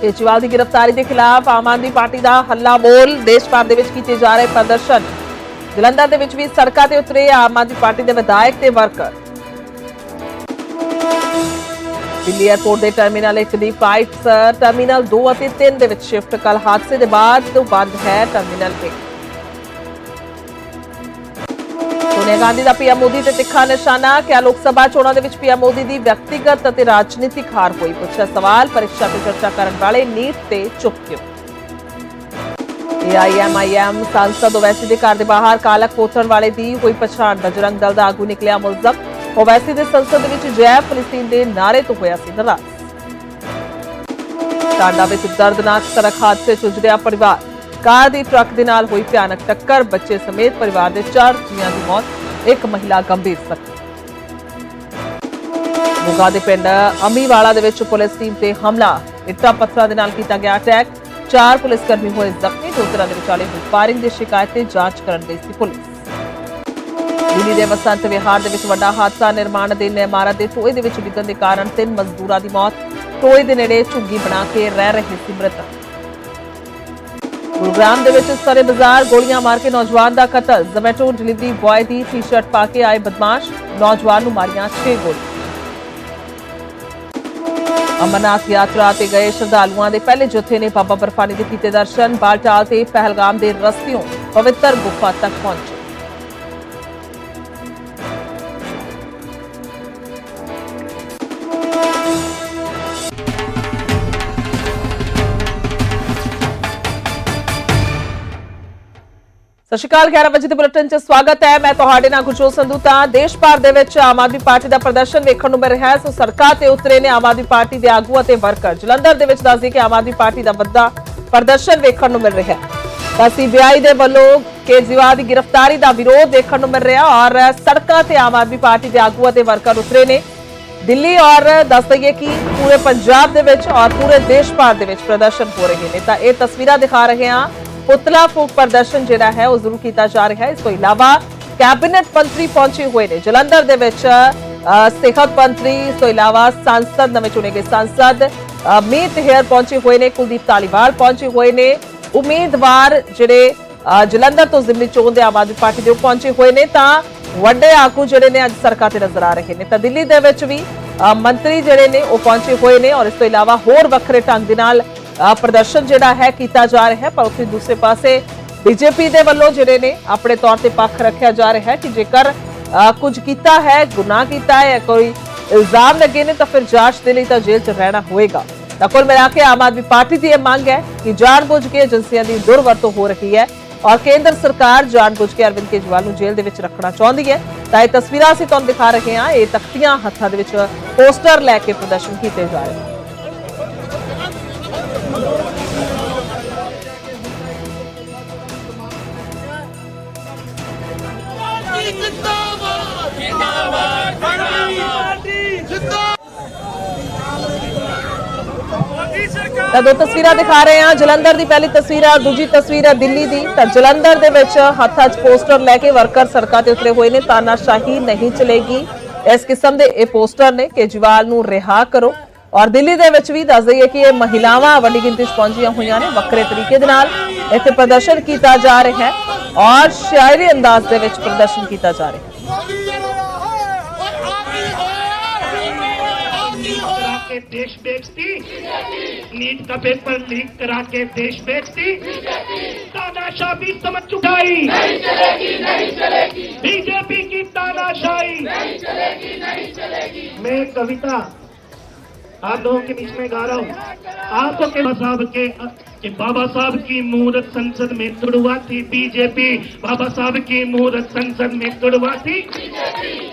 ਕੇਜਰੀਵਾਲ ਦੀ ਗ੍ਰਿਫਤਾਰੀ ਦੇ ਖਿਲਾਫ ਆਮ ਆਦਮੀ ਪਾਰਟੀ ਦਾ ਹੱਲਾ ਬੋਲ ਦੇਸ਼ ਭਰ ਦੇ ਵਿੱਚ ਕੀਤੇ ਜਾ ਰਹੇ ਪ੍ਰਦਰਸ਼ਨ। ਜਲੰਧਰ ਦੇ ਵਿੱਚ ਵੀ ਸੜਕਾਂ ਤੇ ਉਤਰੇ ਆਮ ਆਦਮੀ ਪਾਰਟੀ ਦੇ ਵਿਧਾਇਕ ਤੇ ਵਰਕਰ। ਦਿੱਲੀ 에ਅਰਪੋਰਟ ਦੇ ਟਰਮੀਨਲ 1 ਦੀ ਫਲਾਈਟਸ ਟਰਮੀਨਲ 2 ਅਤੇ 3 ਦੇ ਵਿੱਚ ਸ਼ਿਫਟ ਕੱਲ ਹਾਦਸੇ ਦੇ ਬਾਅਦ ਤੋਂ ਬੰਦ ਹੈ ਟਰਮੀਨਲ 1 ਸੋਨੀਆ ਗਾਂਧੀ ਦਾ ਪੀਐਮ ਮੋਦੀ ਤੇ ਤਿੱਖਾ ਨਿਸ਼ਾਨਾ ਕਿਹਾ ਲੋਕ ਸਭਾ ਚੋਣਾਂ ਦੇ ਵਿੱਚ ਪੀਐਮ ਮੋਦੀ ਦੀ ਵਿਅਕਤੀਗਤ ਅਤੇ ਰਾਜਨੀਤਿਕ ਹਾਰ ਹੋਈ? ਪੁੱਛਿਆ ਸਵਾਲ, ਪਰੀਖਿਆ ਤੇ ਚਰਚਾ ਕਰਨ ਵਾਲੇ ਨੀਟ ਤੇ ਚੁੱਪ ਕਿਉਂ? ਏਆਈਐਮਆਈਐਮ ਸੰਸਦ ਓਵੈਸੀ ਦੇ ਘਰ ਦੇ ਬਾਹਰ ਕਾਲਕ ਪੋਥਣ ਵਾਲੇ ਦੀ ਹੋਈ ਪਛਾਣ। ਬਜਰੰਗ ਦਲ ਦਾ ਆਗੂ ਨਿਕਲਿਆ ਮੁਲਜ਼ਮ। ਓਵੈਸੀ ਦੇ ਸੰਸਦ ਵਿੱਚ ਜੈ ਫਲਸਤੀਨ ਦੇ ਨਾਰੇ ਤੋਂ ਹੋਇਆ ਸੀ ਨਾਰਾਜ਼ ਟਾਂਡਾ ਵਿੱਚ ਦਰਦਨਾਕ ਸੜਕ ਹਾਦਸੇ 'ਚ ਉਜੜਿਆ ਪਰਿਵਾਰ। ਕਾਰ ਦੀ ਟਰੱਕ ਦੇ ਨਾਲ ਹੋਈ ਭਿਆਨਕ ਟੱਕਰ, ਬੱਚੇ ਸਮੇਤ ਪਰਿਵਾਰ ਦੇ 4 ਜੀਆਂ ਦੀ ਮੌਤ, ਇੱਕ ਮਹਿਲਾ ਗੰਭੀਰ ਜ਼ਖਮੀ ਮੋਗਾ ਦੇ ਪਿੰਡ ਅਮੀਵਾਲਾ ਦੇ ਵਿੱਚ ਪੁਲਿਸ ਟੀਮ ਤੇ ਹਮਲਾ। ਇੱਟਾਂ ਪੱਥਰਾਂ ਦੇ ਨਾਲ ਕੀਤਾ ਗਿਆ ਅਟੈਕ। ਚਾਰ ਪੁਲਿਸ ਕਰਮੀ ਹੋਏ ਜ਼ਖਮੀ, ਦੋ ਤਰ੍ਹਾਂ ਦੇ ਵਿਚਾਲੇ ਹੋਈ ਫਾਇਰਿੰਗ ਦੀ ਸ਼ਿਕਾਇਤ ਤੇ ਜਾਂਚ ਕਰਨ ਗਈ ਸੀ ਪੁਲਿਸ। ਦਿੱਲੀ ਦੇ ਬਸੰਤ ਵਿਹਾਰ ਦੇ ਵਿੱਚ ਵੱਡਾ ਹਾਦਸਾ ਨਿਰਮਾਣ ਦੇ ਇਮਾਰਤ ਦੇ ਟੋਏ ਦੇ ਵਿੱਚ ਡਿੱਗਣ ਦੇ ਕਾਰਨ ਤਿੰਨ ਮਜ਼ਦੂਰਾਂ ਦੀ ਮੌਤ। ਟੋਏ ਦੇ ਨੇੜੇ ਝੁੱਗੀ ਬਣਾ ਕੇ ਰਹਿ ਰਹੇ ਸੀ ਮ੍ਰਿਤਕ। ਗੁਰੂਗ੍ਰਾਮ ਦੇ ਵਿੱਚ ਸਰੇ ਬਾਜ਼ਾਰ ਗੋਲੀਆਂ ਮਾਰ ਕੇ ਨੌਜਵਾਨ ਦਾ ਕਤਲ। ਜ਼ੋਮੈਟੋ ਡਿਲੀਵਰੀ ਬॉय ਦੀ ਟੀ-ਸ਼ਰਟ ਪਾ ਕੇ ਆਏ ਬਦਮਾਸ਼। ਨੌਜਵਾਨ ਨੂੰ ਮਾਰੀਆਂ 6 ਗੋਲੀਆਂ। ਅਮਰਨਾਥ ਯਾਤਰਾ ਤੇ ਗਏ ਸ਼ਰਧਾਲੂਆਂ ਦੇ ਪਹਿਲੇ ਜਥੇ ਨੇ ਬਾਬਾ ਬਰਫਾਨੀ ਦੇ ਕੀਤੇ ਦਰਸ਼ਨ। ਬਾਲਟਾਲ ਤੇ ਪਹਿਲਗਾਮ ਦੇ ਰਸਤਿਓਂ ਪਵਿੱਤਰ ਗੁਫਾ ਤੱਕ ਪਹੁੰਚੇ। ਸਤਿ ਸ਼੍ਰੀ ਅਕਾਲ 11 ਵਜੇ ਦੇ ਬੁਲੇਟਿਨ 'ਚ ਸਵਾਗਤ ਹੈ। ਮੈਂ ਤੁਹਾਡੇ ਨਾਲ ਗੁਰਜੋਤ ਸੰਧੂ ਤਾਂ ਦੇਸ਼ ਭਰ ਦੇ ਵਿੱਚ ਆਮ ਆਦਮੀ ਪਾਰਟੀ ਦਾ ਪ੍ਰਦਰਸ਼ਨ ਵੇਖਣ ਨੂੰ ਮਿਲ ਰਿਹਾ ਹੈ। ਸੋ ਸੜਕਾਂ ਤੇ ਉਤਰੇ ਨੇ ਆਮ ਆਦਮੀ ਪਾਰਟੀ ਦੇ ਆਗੂ ਅਤੇ ਵਰਕਰ। ਜਲੰਧਰ ਦੇ ਵਿੱਚ ਦੱਸਦੀ ਕਿ ਆਮ ਆਦਮੀ ਪਾਰਟੀ ਦਾ ਵੱਡਾ ਪ੍ਰਦਰਸ਼ਨ ਵੇਖਣ ਨੂੰ ਮਿਲ ਰਿਹਾ ਹੈ। ਤਾਂ ਸੀਬੀਆਈ ਦੇ ਵੱਲੋਂ ਕੇਜਰੀਵਾਲ ਦੀ ਗ੍ਰਿਫਤਾਰੀ ਦਾ ਵਿਰੋਧ ਦੇਖਣ ਨੂੰ ਮਿਲ ਰਿਹਾ ਔਰ ਸੜਕਾਂ ਤੇ ਆਮ ਆਦਮੀ ਪਾਰਟੀ ਦੇ ਆਗੂ ਅਤੇ ਵਰਕਰ ਉਤਰੇ ਨੇ। ਦਿੱਲੀ ਔਰ ਦੱਸ ਦਈਏ ਕਿ ਪੂਰੇ ਪੰਜਾਬ ਦੇ ਵਿੱਚ ਔਰ ਪੂਰੇ ਦੇਸ਼ ਭਰ ਦੇ ਵਿੱਚ ਪ੍ਰਦਰਸ਼ਨ ਹੋ ਰਹੇ ਨੇ। ਤਾਂ ਇਹ ਤਸਵੀਰਾਂ ਦਿਖਾ ਰਹੇ ਹਾਂ ਪੁਤਲਾ ਫੂਕ ਪ੍ਰਦਰਸ਼ਨ ਜਿਹੜਾ ਹੈ ਉਹ ਜ਼ਰੂਰ ਕੀਤਾ ਜਾ ਰਿਹਾ ਹੈ। ਇਸ ਤੋਂ ਇਲਾਵਾ ਕੈਬਨਿਟ ਮੰਤਰੀ ਪਹੁੰਚੇ ਹੋਏ ਨੇ ਜਲੰਧਰ ਦੇ ਵਿੱਚ ਸਿਹਤ ਮੰਤਰੀ, ਇਸ ਤੋਂ ਇਲਾਵਾ ਸੰਸਦ ਨਵੇਂ ਚੁਣੇ ਗਏ ਸੰਸਦ ਮੀਤ ਹੇਅਰ ਪਹੁੰਚੇ ਹੋਏ ਨੇ, ਕੁਲਦੀਪ ਤਾਲੀਵਾਲ ਪਹੁੰਚੇ ਹੋਏ ਨੇ, ਉਮੀਦਵਾਰ ਜਿਹੜੇ ਜਲੰਧਰ ਤੋਂ ਜ਼ਿਮਨੀ ਚੋਣ ਦੇ ਆਮ ਆਦਮੀ ਪਾਰਟੀ ਦੇ ਉਹ ਪਹੁੰਚੇ ਹੋਏ ਨੇ। ਤਾਂ ਵੱਡੇ ਆਗੂ ਜਿਹੜੇ ਨੇ ਅੱਜ ਸਰਕਾਰ ਤੇ ਨਜ਼ਰ ਆ ਰਹੇ ਨੇ। ਤਾਂ ਦਿੱਲੀ ਦੇ ਵਿੱਚ ਵੀ ਮੰਤਰੀ ਜਿਹੜੇ ਨੇ ਉਹ ਪਹੁੰਚੇ ਹੋਏ ਨੇ ਔਰ ਇਸ ਤੋਂ ਇਲਾਵਾ ਹੋਰ ਵੱਖਰੇ ਢੰਗ ਦੇ ਨਾਲ ਪ੍ਰਦਰਸ਼ਨ ਜਿਹੜਾ ਹੈ ਕੀਤਾ ਜਾ ਰਿਹਾ ਹੈ ਪਰ ਉੱਥੇ ਦੂਸਰੇ ਪਾਸੇ ਬੀਜੇਪੀ ਦੇ ਵੱਲੋਂ ਜਿਹੜੇ ਨੇ ਆਪਣੇ ਤੌਰ ਤੇ ਪੱਖ ਰੱਖਿਆ ਜਾ ਰਿਹਾ ਹੈ ਕਿ ਜੇਕਰ ਅ, ਕੁਝ ਕੀਤਾ ਹੈ ਗੁਨਾਹ ਕੀਤਾ ਹੈ ਕੋਈ ਇਲਜ਼ਾਮ ਲੱਗੇ ਨੇ ਤਾਂ ਫਿਰ ਜਾਂਚ ਦੇ ਲਈ ਤਾਂ ਜੇਲ੍ਹ 'ਚ ਰਹਿਣਾ ਹੋਏਗਾ ਤਾਂ ਕੁੱਲ ਮਿਲਾ ਕੇ ਆਮ ਆਦਮੀ ਪਾਰਟੀ ਦੀ ਇਹ ਮੰਗ ਹੈ ਕਿ ਜਾਣਬੁੱਝ ਕੇ ਏਜੰਸੀਆਂ ਦੀ ਦੁਰਵਰਤੋਂ ਹੋ ਰਹੀ ਹੈ ਔਰ ਕੇਂਦਰ ਸਰਕਾਰ ਜਾਣਬੁੱਝ ਕੇ ਅਰਵਿੰਦ ਕੇਜਰੀਵਾਲ ਨੂੰ ਜੇਲ੍ਹ ਦੇ ਵਿੱਚ ਰੱਖਣਾ ਚਾਹੁੰਦੀ ਹੈ। ਤਾਂ ਇਹ ਤਸਵੀਰਾਂ ਅਸੀਂ ਤੁਹਾਨੂੰ ਦਿਖਾ ਰਹੇ ਹਾਂ ਇਹ ਤਖਤੀਆਂ ਹੱਥਾਂ ਦੇ ਵਿੱਚ ਪੋਸਟਰ ਲੈ ਕੇ ਪ੍ਰਦਰਸ਼ਨ ਕੀਤੇ ਜਾ ਰਹੇ ਹਨ ਤਾਂ ਦੋ ਤਸਵੀਰਾਂ ਦਿਖਾ ਰਹੇ ਹਾਂ ਜਲੰਧਰ ਦੀ ਪਹਿਲੀ ਤਸਵੀਰ ਹੈ ਔਰ ਦੂਜੀ ਤਸਵੀਰ ਹੈ ਦਿੱਲੀ ਦੀ ਤਾਂ ਜਲੰਧਰ ਦੇ ਵਿੱਚ ਹੱਥਾਂ 'ਚ ਪੋਸਟਰ ਲੈ ਕੇ ਵਰਕਰ ਸੜਕਾਂ ਤੇ ਉਤਰੇ ਹੋਏ ਨੇ ਤਾਨਾਸ਼ਾਹੀ ਨਹੀਂ ਚਲੇਗੀ ਇਸ ਕਿਸਮ ਦੇ ਇਹ ਪੋਸਟਰ ਨੇ ਕੇਜਰੀਵਾਲ ਨੂੰ ਰਿਹਾ ਕਰੋ ਔਰ ਦਿੱਲੀ ਦੇ ਵਿੱਚ ਵੀ ਦੱਸ ਦਈਏ ਕਿ ਇਹ ਮਹਿਲਾਵਾਂ ਵੱਡੀ ਗਿਣਤੀ 'ਚ ਪਹੁੰਚੀਆਂ ਹੋਈਆਂ ਨੇ ਵੱਖਰੇ ਤਰੀਕੇ ਦੇ ਨਾਲ ਇੱਥੇ ਪ੍ਰਦਰਸ਼ਨ ਕੀਤਾ ਜਾ ਰਿਹਾ ਹੈ ਔਰ ਸ਼ਾਇਰੀ ਅੰਦਾਜ਼ ਦੇ ਵਿੱਚ ਪ੍ਰਦਰਸ਼ਨ ਕੀਤਾ ਜਾ ਰਿਹਾ ਹੈ ਮੋਦੀ ਜਿਹੜਾ ਓਏ ਆਗੀ ਹੋਇਆ ਆਗੀ ਹੋਇਆ के देश बेचती नीट का पेपर लीक करा के देश बेचती तानाशाह समझ चुकाई। नहीं चलेगी नहीं चलेगी। बीजेपी की तानाशाही। नहीं चलेगी नहीं चलेगी। मैं कविता आप लोगों के बीच में गा रहा हूँ। आपको के साहब के कि बाबा साहब की मूर्त संसद में तुड़वा थी बीजेपी बाबा साहब की मूर्त संसद में तुड़वा थी।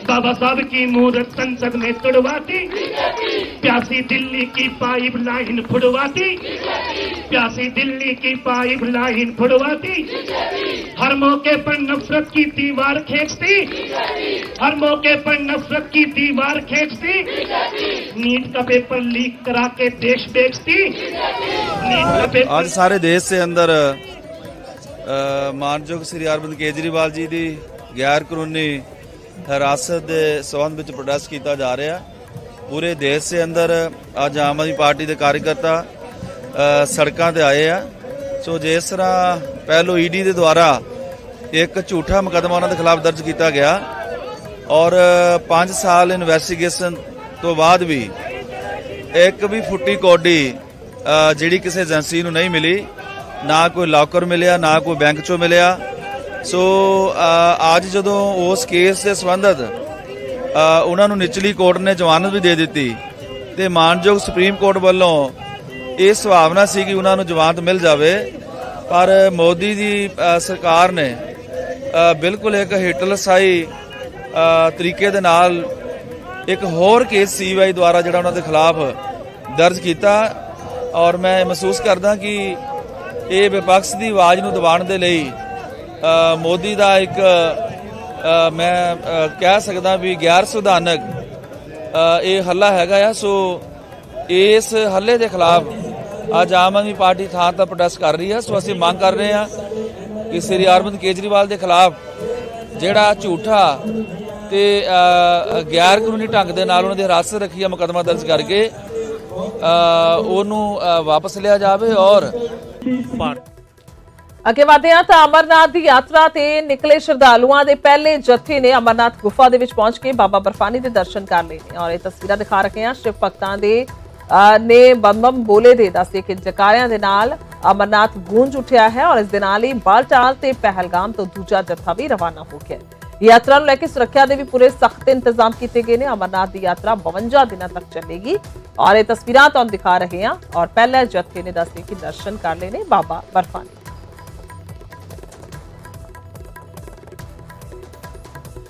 बाबा साहब की मूर्त संसद में तुड़वा थी प्यासी दिल्ली की पाइप लाइन फुड़वाती प्यासी दिल्ली की पाइप लाइन फुड़वाती हर मौके पर नफरत की दीवार खींचती हर मौके पर नफरत की दीवार खींचती नीट का पेपर लीक करा के देश बेचती नीट का पेपर ਅੱਜ ਸਾਰੇ ਦੇਸ਼ ਦੇ ਅੰਦਰ ਅ, ਮਾਨਯੋਗ ਸ੍ਰੀ ਅਰਵਿੰਦ ਕੇਜਰੀਵਾਲ ਜੀ ਦੀ ਗੈਰ ਕਾਨੂੰਨੀ ਹਿਰਾਸਤ ਦੇ ਸਬੰਧ ਵਿੱਚ ਪ੍ਰੋਟੈਸਟ ਕੀਤਾ ਜਾ ਰਿਹਾ ਪੂਰੇ ਦੇਸ਼ ਦੇ ਅੰਦਰ ਅੱਜ ਆਮ ਆਦਮੀ ਪਾਰਟੀ ਦੇ ਕਾਰਜਕਰਤਾ ਸੜਕਾਂ ਤੇ ਆਏ ਆ। ਸੋ ਜਿਸ ਤਰ੍ਹਾਂ ਪਹਿਲੋ ਈਡੀ ਦੇ ਦੁਆਰਾ ਇੱਕ ਝੂਠਾ ਮੁਕੱਦਮਾ ਉਹਨਾਂ ਦੇ ਖਿਲਾਫ ਦਰਜ ਕੀਤਾ ਗਿਆ ਔਰ 5 ਸਾਲ ਇਨਵੈਸਟੀਗੇਸ਼ਨ ਤੋਂ ਬਾਅਦ ਵੀ ਇੱਕ ਵੀ ਫੁੱਟੀ ਕੋਡੀ ਜਿਹੜੀ ਕਿਸੇ ਏਜੰਸੀ ਨੂੰ ਨਹੀਂ ਮਿਲੀ, ਨਾ ਕੋਈ ਲੌਕਰ ਮਿਲਿਆ, ਨਾ ਕੋਈ ਬੈਂਕ ਚੋਂ ਮਿਲਿਆ। ਸੋ ਅੱਜ ਜਦੋਂ ਉਸ ਕੇਸ ਦੇ ਸੰਬੰਧਤ ਉਹਨਾਂ ਨੂੰ ਨਿਚਲੀ ਕੋਰਟ ਨੇ ਜ਼ਮਾਨਤ ਵੀ ਦੇ ਦਿੱਤੀ ਤੇ ਮਾਨਯੋਗ ਸੁਪਰੀਮ ਕੋਰਟ ਵੱਲੋਂ ਇਹ ਸੁਭਾਵਨਾ ਸੀ ਕਿ ਉਹਨਾਂ ਨੂੰ ਜ਼ਮਾਨਤ ਮਿਲ ਜਾਵੇ, ਪਰ ਮੋਦੀ ਦੀ ਸਰਕਾਰ ਨੇ ਬਿਲਕੁਲ ਇੱਕ ਹਿਟਲਸਾਈ ਤਰੀਕੇ ਦੇ ਨਾਲ ਇੱਕ ਹੋਰ ਕੇਸ ਸੀਬੀਆਈ ਦੁਆਰਾ ਜਿਹੜਾ ਉਹਨਾਂ ਦੇ ਖਿਲਾਫ ਦਰਜ ਕੀਤਾ ਔਰ ਮੈਂ ਮਹਿਸੂਸ ਕਰਦਾ ਕਿ ਇਹ ਵਿਪਕਸ਼ ਦੀ ਆਵਾਜ਼ ਨੂੰ ਦਬਾਉਣ ਦੇ ਲਈ ਮੋਦੀ ਦਾ ਇੱਕ ਮੈਂ ਕਹਿ ਸਕਦਾ ਵੀ ਗੈਰ ਸੰਵਿਧਾਨਕ ਇਹ ਹੱਲਾ ਹੈਗਾ ਆ, ਸੋ ਇਸ ਹੱਲੇ ਦੇ ਖਿਲਾਫ ਅੱਜ ਆਮ ਆਦਮੀ ਪਾਰਟੀ ਥਾਂ ਤਾਂ ਪ੍ਰੋਟੈਸਟ ਕਰ ਰਹੀ ਹੈ ਸੋ ਅਸੀਂ ਮੰਗ ਕਰ ਰਹੇ ਹਾਂ ਕਿ ਸ੍ਰੀ ਅਰਵਿੰਦ ਕੇਜਰੀਵਾਲ ਦੇ ਖਿਲਾਫ ਜਿਹੜਾ ਝੂਠਾ ਤੇ ਗੈਰ ਕਾਨੂੰਨੀ ਢੰਗ ਦੇ ਨਾਲ ਉਹਨਾਂ ਦੀ ਹਿਰਾਸਤ ਰੱਖੀ ਹੈ ਮੁਕੱਦਮਾ ਦਰਜ ਕਰਕੇ ਉਹਨੂੰ ਵਾਪਸ ਲਿਆ ਜਾਵੇ ਔਰ ਅੱਗੇ ਵਧਦੇ ਹਾਂ ਤਾਂ ਅਮਰਨਾਥ ਦੀ ਯਾਤਰਾ ਤੇ ਨਿਕਲੇ ਸ਼ਰਧਾਲੂਆਂ ਦੇ ਪਹਿਲੇ ਜਥੇ ਨੇ ਅਮਰਨਾਥ ਗੁਫਾ ਦੇ ਵਿੱਚ ਪਹੁੰਚ ਕੇ ਬਾਬਾ ਬਰਫਾਨੀ ਦੇ ਦਰਸ਼ਨ ਕਰ ਲਏ ਨੇ। ਔਰ ਇਹ ਤਸਵੀਰਾਂ ਦਿਖਾ ਰਹੇ ਹਾਂ। ਸ਼ਿਵ ਭਗਤਾਂ ਦੇ ਨੇ ਬੰਮ ਬੋਲੇ ਦੇ ਦੱਸੇ ਕਿ ਜਕਾਰਿਆਂ ਦੇ ਨਾਲ ਅਮਰਨਾਥ ਗੂੰਜ ਉੱਠਿਆ ਹੈ ਔਰ ਇਸ ਦੇ ਨਾਲ ਹੀ ਬਾਲਟਾਲ ਤੇ ਪਹਿਲਗਾਮ ਤੋਂ ਦੂਜਾ ਜਥਾ ਵੀ ਰਵਾਨਾ ਹੋ ਗਿਆ ਯਾਤਰਾ ਨੂੰ ਲੈ ਕੇ ਸੁਰੱਖਿਆ ਦੇ ਵੀ ਪੂਰੇ ਸਖਤ ਇੰਤਜ਼ਾਮ ਕੀਤੇ ਗਏ ਨੇ। ਅਮਰਨਾਥ ਦੀ ਯਾਤਰਾ 52 ਦਿਨਾਂ ਤੱਕ ਚੱਲੇਗੀ। ਔਰ ਇਹ ਤਸਵੀਰਾਂ ਤੁਹਾਨੂੰ ਦਿਖਾ ਰਹੇ ਹਾਂ। ਔਰ ਪਹਿਲੇ ਜਥੇ ਨੇ ਦੱਸੇ ਕਿ ਦਰਸ਼ਨ ਕਰ ਲਏ ਨੇ ਬਾਬਾ ਬਰਫਾਨੀ।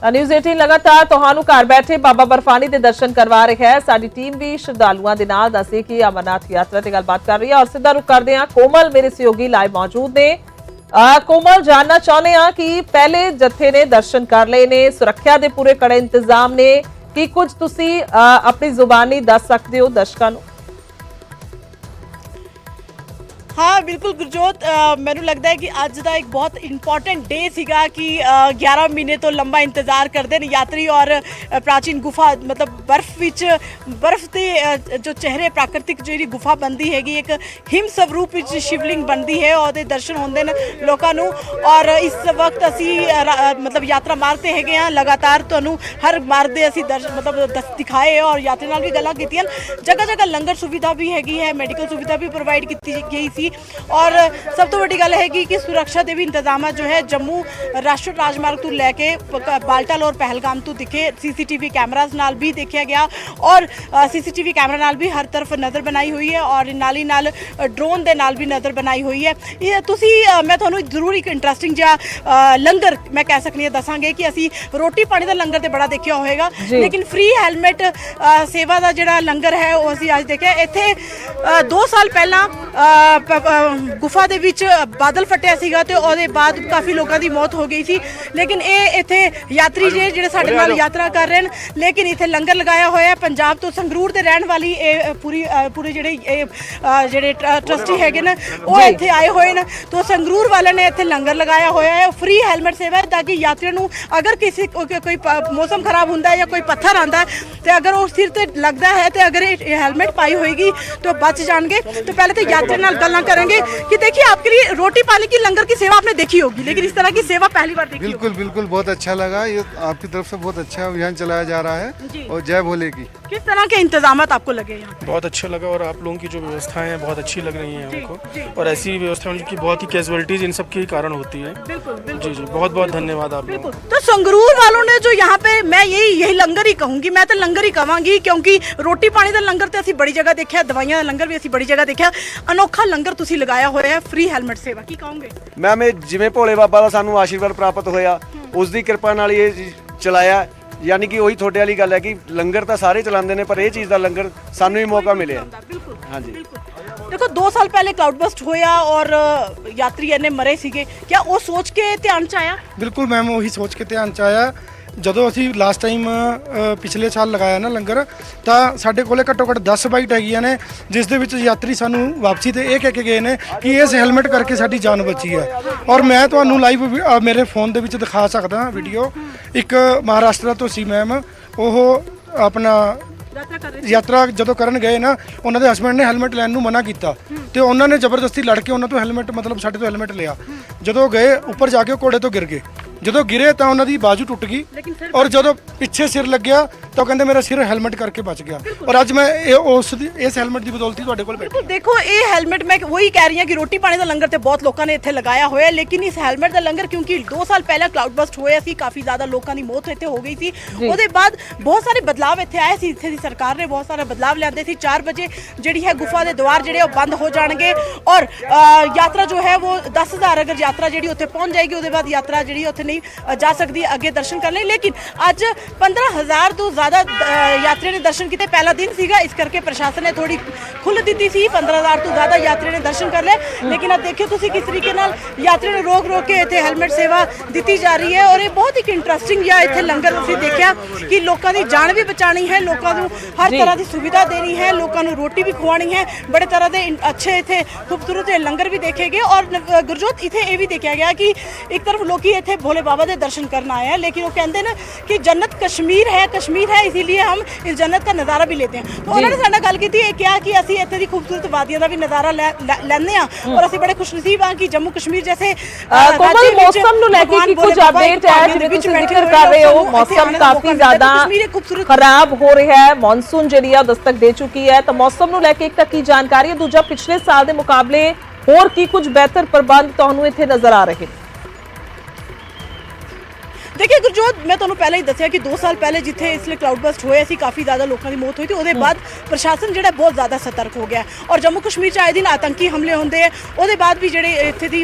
ਨਿਊਜ਼ 18 ਲਗਾਤਾਰ ਤੁਹਾਨੂੰ ਘਰ ਬੈਠੇ ਬਾਬਾ ਬਰਫਾਨੀ ਦੇ ਦਰਸ਼ਨ ਕਰਵਾ ਰਿਹਾ ਹੈ। ਸਾਡੀ ਟੀਮ ਵੀ ਸ਼ਰਧਾਲੂਆਂ ਦੇ ਨਾਲ ਦੱਸੇ ਕਿ ਅਮਰਨਾਥ ਯਾਤਰਾ ਤੇ ਗੱਲਬਾਤ ਕਰ ਰਹੀ ਹੈ ਔਰ ਸਿੱਧਾ ਰੁਕ ਕਰਦੇ ਹਾਂ। ਕੋਮਲ ਮੇਰੇ ਸਹਿਯੋਗੀ ਲਾਈਵ ਮੌਜੂਦ ਨੇ। ਅਹ ਕੋਮਲ ਜਾਨਣਾ ਚਾਹੁੰਦੇ ਹਾਂ ਕਿ ਪਹਿਲੇ ਜਥੇ ਨੇ ਦਰਸ਼ਨ ਕਰ ਲਏ ਨੇ ਸੁਰੱਖਿਆ ਦੇ ਪੂਰੇ ਕੜੇ ਇੰਤਜ਼ਾਮ ਨੇ। ਕੀ ਕੁਝ ਤੁਸੀਂ ਅਹ, ਆਪਣੀ ਜ਼ੁਬਾਨੀ ਦੱਸ ਸਕਦੇ ਹੋ ਦਰਸ਼ਕਾਂ ਨੂੰ? ਹਾਂ ਬਿਲਕੁਲ ਗੁਰਜੋਤ ਮੈਨੂੰ ਲੱਗਦਾ ਹੈ ਕਿ ਅੱਜ ਦਾ ਇੱਕ ਬਹੁਤ ਇੰਪੋਰਟੈਂਟ ਡੇ ਸੀਗਾ ਕਿ ਅ, 11 ਮਹੀਨੇ ਤੋਂ ਲੰਬਾ ਇੰਤਜ਼ਾਰ ਕਰਦੇ ਨੇ ਯਾਤਰੀ ਔਰ ਪ੍ਰਾਚੀਨ ਗੁਫਾ ਮਤਲਬ ਬਰਫ਼ ਵਿੱਚ ਬਰਫ਼ ਦੇ ਜੋ ਚਿਹਰੇ ਪ੍ਰਾਕਿਰਤਿਕ ਜਿਹੜੀ ਗੁਫਾ ਬੰਦੀ ਹੈਗੀ ਇੱਕ ਹਿਮ ਸਰੂਪ ਵਿੱਚ ਸ਼ਿਵਲਿੰਗ ਬੰਦੀ ਹੈ ਉਹਦੇ ਦਰਸ਼ਨ ਹੁੰਦੇ ਨੇ ਲੋਕਾਂ ਨੂੰ ਔਰ ਇਸ ਵਕਤ ਅਸੀਂ ਮਤਲਬ ਯਾਤਰਾ ਮਾਰਦੇ ਹੈਗੇ ਆ ਲਗਾਤਾਰ ਤੁਹਾਨੂੰ ਹਰ ਮਾਰਦੇ ਅਸੀਂ ਦਰਸ਼ਨ ਮਤਲਬ ਦਸ ਦਿਖਾਏ ਔਰ ਯਾਤਰੀ ਨਾਲ ਵੀ ਗੱਲਾਂ ਕੀਤੀਆਂ। ਜਗ੍ਹਾ ਜਗ੍ਹਾ ਲੰਗਰ ਸੁਵਿਧਾ ਵੀ ਹੈਗੀ ਹੈ ਮੈਡੀਕਲ ਸੁਵਿਧਾ ਵੀ ਪ੍ਰੋਵਾਈਡ ਕੀਤੀ ਗਈ ਸੀ। ਔਰ ਸਭ ਤੋਂ ਵੱਡੀ ਗੱਲ ਹੈਗੀ ਕਿ ਸੁਰੱਖਿਆ ਦੇ ਵੀ ਇੰਤਜ਼ਾਮਾਤ ਜੋ ਹੈ ਜੰਮੂ ਰਾਸ਼ਟਰੀ ਰਾਜਮਾਰਗ ਤੋਂ ਲੈ ਕੇ ਬਾਲਟਾਲ ਔਰ ਪਹਿਲਗਾਮ ਤੋਂ ਦਿਖੇ। ਸੀਸੀਟੀਵੀ ਕੈਮਰਾਜ਼ ਨਾਲ ਵੀ ਦੇਖਿਆ ਗਿਆ ਔਰ ਸੀਸੀਟੀਵੀ ਕੈਮਰਾ ਨਾਲ ਵੀ ਹਰ ਤਰਫ ਨਜ਼ਰ ਬਣਾਈ ਹੋਈ ਹੈ ਔਰ ਨਾਲ ਹੀ ਨਾਲ ਡਰੋਨ ਦੇ ਨਾਲ ਵੀ ਨਜ਼ਰ ਬਣਾਈ ਹੋਈ ਹੈ। ਇਹ ਤੁਸੀਂ ਮੈਂ ਤੁਹਾਨੂੰ ਜ਼ਰੂਰ ਇੱਕ ਇੰਟਰਸਟਿੰਗ ਜਿਹਾ ਲੰਗਰ ਮੈਂ ਕਹਿ ਸਕਦੀ ਹਾਂ ਦੱਸਾਂਗੇ ਕਿ ਅਸੀਂ ਰੋਟੀ ਪਾਣੀ ਦਾ ਲੰਗਰ ਤੇ ਬੜਾ ਦੇਖਿਆ ਹੋਵੇਗਾ। ਲੇਕਿਨ ਫ੍ਰੀ ਹੈਲਮਟ ਸੇਵਾ ਦਾ ਜਿਹੜਾ ਲੰਗਰ ਹੈ ਉਹ ਅਸੀਂ ਅੱਜ ਦੇਖਿਆ। ਇੱਥੇ 2 ਸਾਲ ਪਹਿਲਾਂ ਗੁਫਾ ਦੇ ਵਿੱਚ ਬਾਦਲ ਫਟਿਆ ਸੀਗਾ ਤੇ ਉਹਦੇ ਬਾਅਦ ਕਾਫੀ ਲੋਕਾਂ ਦੀ ਮੌਤ ਹੋ ਗਈ ਸੀ। ਲੇਕਿਨ ਇਹ ਇੱਥੇ ਯਾਤਰੀ ਜੇ ਜਿਹੜੇ ਸਾਡੇ ਨਾਲ ਯਾਤਰਾ ਕਰ ਰਹੇ ਨੇ ਲੇਕਿਨ ਇੱਥੇ ਲੰਗਰ ਲਗਾਇਆ ਹੋਇਆ ਹੈ। ਪੰਜਾਬ ਤੋਂ ਸੰਗਰੂਰ ਦੇ ਰਹਿਣ ਵਾਲੀ ਇਹ ਪੂਰੀ ਪੂਰੇ ਜਿਹੜੇ ਇਹ ਜਿਹੜੇ ਟਰਸਟੀ ਹੈਗੇ ਨੇ ਉਹ ਇੱਥੇ ਆਏ ਹੋਏ ਨੇ। ਤੋਂ ਸੰਗਰੂਰ ਵਾਲਿਆਂ ਨੇ ਇੱਥੇ ਲੰਗਰ ਲਗਾਇਆ ਹੋਇਆ ਹੈ। ਫ੍ਰੀ ਹੈਲਮਟ ਸੇਵਾ ਹੈ ਤਾਂ ਕਿ ਯਾਤਰੀਆਂ ਨੂੰ ਅਗਰ ਕਿਸੇ ਕੋਈ ਮੌਸਮ ਖਰਾਬ ਹੁੰਦਾ ਹੈ ਜਾਂ ਕੋਈ ਪੱਥਰ ਆਂਦਾ ਤੇ ਅਗਰ ਉਹ ਸਿਰ ਤੇ ਲੱਗਦਾ ਹੈ ਤੇ ਅਗਰ ਇਹ ਹੈਲਮਟ ਪਾਈ ਹੋਏਗੀ ਤਾਂ ਬਚ ਜਾਣਗੇ। ਤੇ ਪਹਿਲੇ ਤੇ ਯਾਤਰੀ ਨਾਲ ਗੱਲਾਂ करेंगे कि देखिए आपके लिए रोटी पानी की लंगर की सेवा आपने देखी होगी लेकिन इस तरह की सेवा पहली बार देखी बिल्कुल बिल्कुल बहुत अच्छा लगा। ये आपकी तरफ़ से बहुत अच्छा अभियान चलाया जा रहा है और जय भोले की। किस तरह के इंतज़ाम आपको लगे बहुत अच्छा लगा और आप लोगों की जो व्यवस्थाएँ हैं बहुत अच्छी लग रही है और ऐसी व्यवस्था की बहुत ही कैजुअलिटीज इन सब के कारण होती है। जी जी बहुत बहुत धन्यवाद आप तो संगरूर वालों ने जो यहाँ पे मैं यही यही लंगर ही कहूँगी मैं तो लंगर ही कहूँगी क्योंकि रोटी पानी का लंगर तो अभी बड़ी जगह देखा दवाइयाँ लंगर भी अभी बड़ी जगह देखा अनोखा लंगर ਤੁਸੀਂ ਲਗਾਇਆ ਹੋਇਆ ਹੈ ਫ੍ਰੀ ਹੈਲਮਟ ਸੇਵਾ ਕੀ ਕਹੋਗੇ? ਮੈਮ ਇਹ ਜਿਵੇਂ ਭੋਲੇ ਬਾਬਾ ਦਾ ਸਾਨੂੰ ਆਸ਼ੀਰਵਾਦ ਪ੍ਰਾਪਤ ਹੋਇਆ ਉਸ ਦੀ ਕਿਰਪਾ ਨਾਲ ਹੀ ਇਹ ਚੀਜ਼ ਚਲਾਇਆ ਯਾਨੀ ਕਿ ਉਹੀ ਤੁਹਾਡੇ ਵਾਲੀ ਗੱਲ ਹੈ ਕਿ ਲੰਗਰ ਤਾਂ ਸਾਰੇ ਚਲਾਉਂਦੇ ਨੇ ਪਰ ਇਹ ਚੀਜ਼ ਦਾ ਲੰਗਰ ਸਾਨੂੰ ਹੀ ਮੌਕਾ ਮਿਲਿਆ। ਬਿਲਕੁਲ ਹਾਂਜੀ। ਬਿਲਕੁਲ। ਦੇਖੋ 2 ਸਾਲ ਪਹਿਲੇ ਕਲਾਉਡ ਬਸਟ ਹੋਇਆ ਔਰ ਯਾਤਰੀ ਇੰਨੇ ਮਰੇ ਸੀਗੇ ਕਿਆ ਉਹ ਸੋਚ ਕੇ ਧਿਆਨ ਚ ਆਇਆ? ਬਿਲਕੁਲ ਮੈਮ ਉਹੀ ਸੋਚ ਕੇ ਧਿਆਨ ਚ ਆਇਆ। ਜਦੋਂ ਅਸੀਂ ਲਾਸਟ ਟਾਈਮ ਪਿਛਲੇ ਸਾਲ ਲਗਾਇਆ ਨਾ ਲੰਗਰ, ਤਾਂ ਸਾਡੇ ਕੋਲੇ ਘੱਟੋ ਘੱਟ 10 ਬਾਈਟ ਹੈਗੀਆਂ ਨੇ, ਜਿਸ ਦੇ ਵਿੱਚ ਯਾਤਰੀ ਸਾਨੂੰ ਵਾਪਸੀ ਤੇ ਇਹ ਕਹਿ ਕੇ ਗਏ ਨੇ ਕਿ ਇਸ ਹੈਲਮਟ ਕਰਕੇ ਸਾਡੀ ਜਾਨ ਬਚੀ ਹੈ। ਔਰ ਮੈਂ ਤੁਹਾਨੂੰ ਲਾਈਵ ਮੇਰੇ ਫੋਨ ਦੇ ਵਿੱਚ ਦਿਖਾ ਸਕਦਾ ਵੀਡੀਓ ਇੱਕ ਮਹਾਰਾਸ਼ਟਰ ਤੋਂ ਸੀ ਮੈਮ ਉਹ ਆਪਣਾ ਯਾਤਰਾ ਜਦੋਂ ਕਰਨ ਗਏ ਨਾ, ਉਹਨਾਂ ਦੇ ਹਸਬੰਡ ਨੇ ਹੈਲਮਟ ਲੈਣ ਨੂੰ ਮਨਾ ਕੀਤਾ ਤੇ ਉਹਨਾਂ ਨੇ ਜ਼ਬਰਦਸਤੀ ਲੜ ਕੇ ਉਹਨਾਂ ਤੋਂ ਹੈਲਮਟ ਮਤਲਬ ਸਾਡੇ ਤੋਂ ਹੈਲਮਟ ਲਿਆ। ਜਦੋਂ ਗਏ, ਉੱਪਰ ਜਾ ਕੇ ਉਹ ਘੋੜੇ ਤੋਂ ਗਿਰ ਗਏ। ਜਦੋਂ ਗਿਰੇ ਤਾਂ ਉਹਨਾਂ ਦੀ ਬਾਜੂ ਟੁੱਟ ਗਈ ਔਰ ਜਦੋਂ ਪਿੱਛੇ ਸਿਰ ਲੱਗਿਆ ਤਾਂ ਉਹ ਕਹਿੰਦੇ ਮੇਰਾ ਸਿਰ ਹੈਲਮਟ ਕਰਕੇ ਬਚ ਗਿਆ। ਔਰ ਅੱਜ ਮੈਂ ਇਹ ਉਸ ਦੀ ਇਸ ਹੈਲਮਟ ਦੀ ਬਦੌਲਤੀ ਤੁਹਾਡੇ ਕੋਲ ਬੈਠਾ ਦੇਖੋ ਇਹ ਹੈਲਮਟ ਮੈਂ ਵਹੀ ਕਹਿ ਰਹੀ ਹਾਂ ਕਿ ਰੋਟੀ ਪਾਣੀ ਦਾ ਲੰਗਰ ਤੇ ਬਹੁਤ ਲੋਕਾਂ ਨੇ ਇੱਥੇ ਲਗਾਇਆ ਹੋਇਆ ਲੇਕਿਨ ਇਸ ਹੈਲਮਟ ਦਾ ਲੰਗਰ ਕਿਉਂਕਿ 2 ਸਾਲ ਪਹਿਲਾਂ ਕਲਾਉਡ ਬਸਟ ਹੋਇਆ ਸੀ ਕਾਫੀ ਜ਼ਿਆਦਾ ਲੋਕਾਂ ਦੀ ਮੌਤ ਇੱਥੇ ਹੋ ਗਈ ਸੀ। ਉਹਦੇ ਬਾਅਦ ਬਹੁਤ ਸਾਰੇ ਬਦਲਾਵ ਇੱਥੇ ਆਏ ਸੀ ਇੱਥੇ ਦੀ ਸਰਕਾਰ ਨੇ ਬਹੁਤ ਸਾਰੇ ਬਦਲਾਵ ਲਿਆਂਦੇ ਸੀ। 4 ਵਜੇ ਜਿਹੜੀ ਹੈ ਗੁਫਾ ਦੇ ਦੁਆਰ ਜਿਹੜੇ ਉਹ ਬੰਦ ਹੋ ਜਾਣਗੇ ਔਰ ਯਾਤਰਾ ਜੋ ਹੈ ਉਹ 10000 ਅਗਰ ਯਾਤਰਾ ਜਿਹੜੀ ਉੱਥੇ ਪਹੁੰਚ ਜਾਏਗੀ ਉਹਦੇ ਬਾਅਦ ਯਾਤਰਾ ਜਿਹੜੀ ਉੱਥੇ ਨਹੀਂ ਜਾ ਸਕਦੀ ਅੱਗੇ ਦਰਸ਼ਨ ਕਰਨ ਲਈ। ਲੇਕਿਨ ਅੱਜ 15000 ਤੋਂ ਜ਼ਿਆਦਾ ਅ, ਯਾਤਰੀ ਨੇ ਦਰਸ਼ਨ ਕੀਤੇ। ਪਹਿਲਾ ਦਿਨ ਸੀਗਾ ਇਸ ਕਰਕੇ ਪ੍ਰਸ਼ਾਸਨ ਨੇ ਥੋੜੀ ਖੁੱਲ੍ਹ ਦਿੱਤੀ ਸੀ। 15000 ਤੋਂ ਜ਼ਿਆਦਾ ਯਾਤਰੀ ਨੇ ਦਰਸ਼ਨ ਕਰ ਲਏ। ਲੇਕਿਨ ਆ ਦੇਖਿਓ ਤੁਸੀਂ ਕਿਸ ਤਰੀਕੇ ਨਾਲ ਯਾਤਰੀ ਨੂੰ ਰੋਕ ਰੋਕ ਕੇ ਇੱਥੇ ਹੈਲਮਟ ਸੇਵਾ ਦਿੱਤੀ ਜਾ ਰਹੀ ਹੈ। ਔਰ ਇਹ ਬਹੁਤ ਹੀ ਇੰਟਰਸਟਿੰਗ ਜਿਹਾ ਇੱਥੇ ਲੰਗਰ ਅਸੀਂ ਦੇਖਿਆ ਕਿ ਲੋਕਾਂ ਦੀ ਜਾਨ ਵੀ ਬਚਾਣੀ ਹੈ ਲੋਕਾਂ ਨੂੰ ਹਰ ਤਰ੍ਹਾਂ ਦੀ ਸੁਵਿਧਾ ਦੇਣੀ ਹੈ ਲੋਕਾਂ ਨੂੰ ਰੋਟੀ ਵੀ ਖਵਾਉਣੀ ਹੈ। ਬੜੇ ਤਰ੍ਹਾਂ ਦੇ ਅੱਛੇ ਇੱਥੇ ਖੂਬਸੂਰਤ ਲੰਗਰ ਵੀ ਦੇਖੇ ਗਏ। ਔਰ ਗੁਰਜੋਤ ਇੱਥੇ ਇਹ ਵੀ ਦੇਖਿਆ ਗਿਆ ਕਿ ਇੱਕ ਤਰਫ ਲੋਕੀ ਇੱਥੇ ਭੋਲੇ ਬਾਬਾ ਦੇ ਦਰਸ਼ਨ ਕਰਨ ਆਏ हैं लेकिन वो कहते हैं ना कि जन्नत कश्मीर है कश्मीर है इसीलिए हम इस जन्नत का नज़ारा भी लेते हैं तो उन्होंने ਸਾਡੇ ਨਾਲ ਗੱਲ ਕੀਤੀ ਹੈ ਕਿਹਾ ਕਿ ਅਸੀਂ ਇੱਥੇ ਦੀ ਖੂਬਸੂਰਤ ਵਾਦੀਆਂ ਦਾ ਵੀ ਨਜ਼ਾਰਾ ਲੈ- ਲੈ- ਲੈਂਦੇ ਆ ਔਰ ਅਸੀਂ ਬੜੇ ਖੁਸ਼ਨਸੀਬ ਹਾਂ ਕਿ ਜੰਮੂ ਕਸ਼ਮੀਰ ਜੈਸੇ ਅ, ਕੋਮਲ ਰਾਜ ਵਿੱਚ ਮੌਸਮ ਨੂੰ ਲੈ ਕੇ ਭਗਵਾਨ ਕੀ ਭੋਲੇ ਕੁਝ ਬਾਬਾ ਇੱਕ ਅਪਡੇਟ ਹੈ ਪਹਾੜੀਆਂ ਦੇ ਜਿਵੇਂ ਵਿੱਚ ਤੁਸੀਂ ਬੈਠੇ ਜ਼ਿਕਰ ਹੋਏ ਕਰ ਰਹੇ ਹੋ ਲੋਕਾਂ ਨੂੰ ਇੱਥੇ ਮੌਸਮ ਆਉਣ ਦਾ ਕਾਫੀ ਮੌਕਾ ਮਿਲਦਾ ਹੈ। ਜ਼ਿਆਦਾ ਕਸ਼ਮੀਰ ਇੱਕ ਖੂਬਸੂਰਤ ਖਰਾਬ ਹੋ ਰਿਹਾ ਹੈ ਮੌਨਸੂਨ ਜਿਹੜੀ ਆ ਉਹ ਦਸਤਕ ਦੇ ਚੁੱਕੀ ਹੈ ਤਾਂ ਮੌਸਮ ਨੂੰ ਲੈ ਕੇ ਇੱਕ ਤਾਂ ਕੀ ਜਾਣਕਾਰੀ ਹੈ ਦੂਜਾ ਪਿਛਲੇ ਸਾਲ ਦੇ ਮੁਕਾਬਲੇ ਹੋਰ ਕੀ ਕੁਝ ਬਿਹਤਰ ਪ੍ਰਬੰਧ ਤੁਹਾਨੂੰ ਇੱਥੇ ਨਜ਼ਰ ਆ ਰਹੇ ਨੇ ਦੇਖਿए ਗੁਰਜੋਤ ਮੈਂ ਤੁਹਾਨੂੰ ਪਹਿਲਾਂ ਹੀ ਦੱਸਿਆ ਕਿ 2 ਸਾਲ ਪਹਿਲੇ ਜਿੱਥੇ ਇਸ ਲਈ ਕਲਾਉਡ ਬਸਟ ਹੋਇਆ ਸੀ ਕਾਫੀ ਜ਼ਿਆਦਾ ਲੋਕਾਂ ਦੀ ਮੌਤ ਹੋਈ ਸੀ ਉਹਦੇ ਬਾਅਦ ਪ੍ਰਸ਼ਾਸਨ ਜਿਹੜਾ ਬਹੁਤ ਜ਼ਿਆਦਾ ਸਤਰਕ ਹੋ ਗਿਆ। ਔਰ ਜੰਮੂ ਕਸ਼ਮੀਰ 'ਚ ਆਏ ਦਿਨ ਆਤੰਕੀ ਹਮਲੇ ਹੁੰਦੇ ਆ ਉਹਦੇ ਬਾਅਦ ਵੀ ਜਿਹੜੇ ਇੱਥੇ ਦੀ